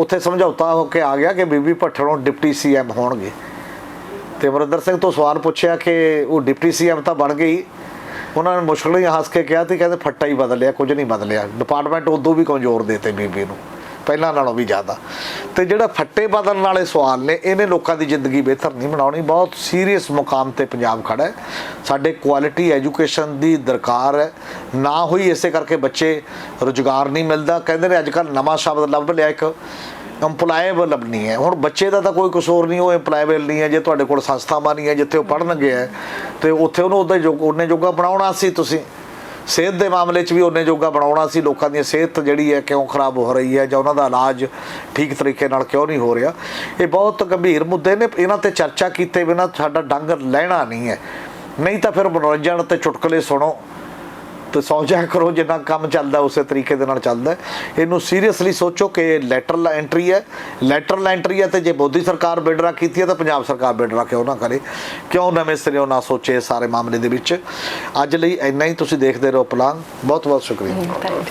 ਉੱਥੇ ਸਮਝੌਤਾ ਹੋ ਕੇ ਆ ਗਿਆ ਕਿ ਬੀਬੀ ਭੱਟੜੋਂ ਡਿਪਟੀ ਸੀਐਮ ਹੋਣਗੇ। ਤੇ ਅਮਰਿੰਦਰ ਸਿੰਘ ਤੋਂ ਸਵਾਲ ਪੁੱਛਿਆ ਕਿ ਉਹ ਡਿਪਟੀ ਸੀਐਮ ਤਾਂ ਬਣ ਗਈ। ਉਹਨਾਂ ਨੇ ਮੁਸ਼ਕਲ ਹੀ ਹੱਸ ਕੇ ਕਿਹਾ ਤੇ ਕਹਿੰਦੇ ਫੱਟਾ ਹੀ ਬਦਲਿਆ, ਕੁਝ ਨਹੀਂ ਬਦਲਿਆ। ਡਿਪਾਰਟਮੈਂਟ ਉਦੋਂ ਵੀ ਕਮਜ਼ੋਰ ਦੇਤੇ ਬੀਬੀ ਨੂੰ, ਪਹਿਲਾਂ ਨਾਲੋਂ ਵੀ ਜ਼ਿਆਦਾ। ਤੇ ਜਿਹੜਾ ਫੱਟੇ ਬਦਲਣ ਵਾਲੇ ਸਵਾਲ ਨੇ, ਇਹਨੇ ਲੋਕਾਂ ਦੀ ਜ਼ਿੰਦਗੀ ਬਿਹਤਰ ਨਹੀਂ ਬਣਾਉਣੀ। ਬਹੁਤ ਸੀਰੀਅਸ ਮੁਕਾਮ ਤੇ ਪੰਜਾਬ ਖੜਾ ਹੈ। ਸਾਡੇ ਕੁਆਲਿਟੀ ਐਜੂਕੇਸ਼ਨ ਦੀ ਦਰਕਾਰ ਹੈ। ਨਾ ਹੋਈ ਇਸੇ ਕਰਕੇ ਬੱਚੇ ਰੁਜ਼ਗਾਰ ਨਹੀਂ ਮਿਲਦਾ। ਕਹਿੰਦੇ ਨੇ ਅੱਜ ਕੱਲ ਨਵਾਂ ਸ਼ਬਦ ਲੱਭ ਲਿਆ ਇੱਕ। ਇੰਪਲਾਏਬਲ ਨਹੀਂ ਹੈ। ਹੁਣ ਬੱਚੇ ਦਾ ਤਾਂ ਕੋਈ ਕਸੂਰ ਨਹੀਂ, ਉਹ ਇੰਪਲਾਏਬਲ ਨਹੀਂ ਹੈ, ਜੇ ਤੁਹਾਡੇ ਕੋਲ ਸੰਸਥਾਵਾਂ ਨਹੀਂ ਹੈ, ਜਿੱਥੇ ਉਹ ਪੜਨ ਗਿਆ ਤੇ ਉੱਥੇ ਉਹਨੂੰ ਉਹਦੇ ਜੋਗ ਉਹਨੇ ਜੋਗਾ ਬਣਾਉਣਾ ਸੀ ਤੁਸੀਂ। ਸਿਹਤ ਦੇ ਮਾਮਲੇ 'ਚ ਵੀ ਉਹਨੇ ਜੋਗਾ ਬਣਾਉਣਾ ਸੀ। ਲੋਕਾਂ ਦੀ ਸਿਹਤ ਜਿਹੜੀ ਹੈ ਕਿਉਂ ਖਰਾਬ ਹੋ ਰਹੀ ਹੈ ਜਾਂ ਉਹਨਾਂ ਦਾ ਇਲਾਜ ਠੀਕ ਤਰੀਕੇ ਨਾਲ ਕਿਉਂ ਨਹੀਂ ਹੋ ਰਿਹਾ। ਇਹ ਬਹੁਤ ਗੰਭੀਰ ਮੁੱਦੇ ਨੇ। ਇਹਨਾਂ ਤੇ ਚਰਚਾ ਕੀਤੇ ਬਿਨਾਂ ਸਾਡਾ ਡੰਗ ਲੈਣਾ ਨਹੀਂ ਹੈ। ਨਹੀਂ ਤਾਂ ਫਿਰ ਮਨੋਰੰਜਨ ਤੇ ਚੁਟਕਲੇ ਸੁਣੋ। ਤੇ ਸੌ ਕਰੋ ਜਿੰਨਾ ਕੰਮ ਚੱਲਦਾ ਉਸੇ ਤਰੀਕੇ ਦੇ ਨਾਲ ਚੱਲਦਾ। ਇਹਨੂੰ ਸੀਰੀਅਸਲੀ ਸੋਚੋ ਕਿ ਲੈਟਰਲ ਐਂਟਰੀ ਹੈ। ਲੈਟਰਲ ਐਂਟਰੀ ਹੈ ਤੇ ਜੇ ਮੋਦੀ ਸਰਕਾਰ ਬਿਡਰਾ ਕੀਤੀ ਹੈ ਤਾਂ ਪੰਜਾਬ ਸਰਕਾਰ ਬਿਡਰਾ ਕਿਉਂ ਨਾ ਕਰੇ। ਕਿਉਂ ਨਵੇਂ ਸਿਰਿਓਂ ਨਾ ਸੋਚੇ ਸਾਰੇ ਮਾਮਲੇ ਦੇ ਵਿੱਚ? ਅੱਜ ਲਈ ਇੰਨਾ ਹੀ, ਤੁਸੀਂ ਦੇਖਦੇ ਰਹੋ ਪਲਾਨ ਬਹੁਤ ਬਹੁਤ ਸ਼ੁਕਰੀਆ ਥੈਂਕ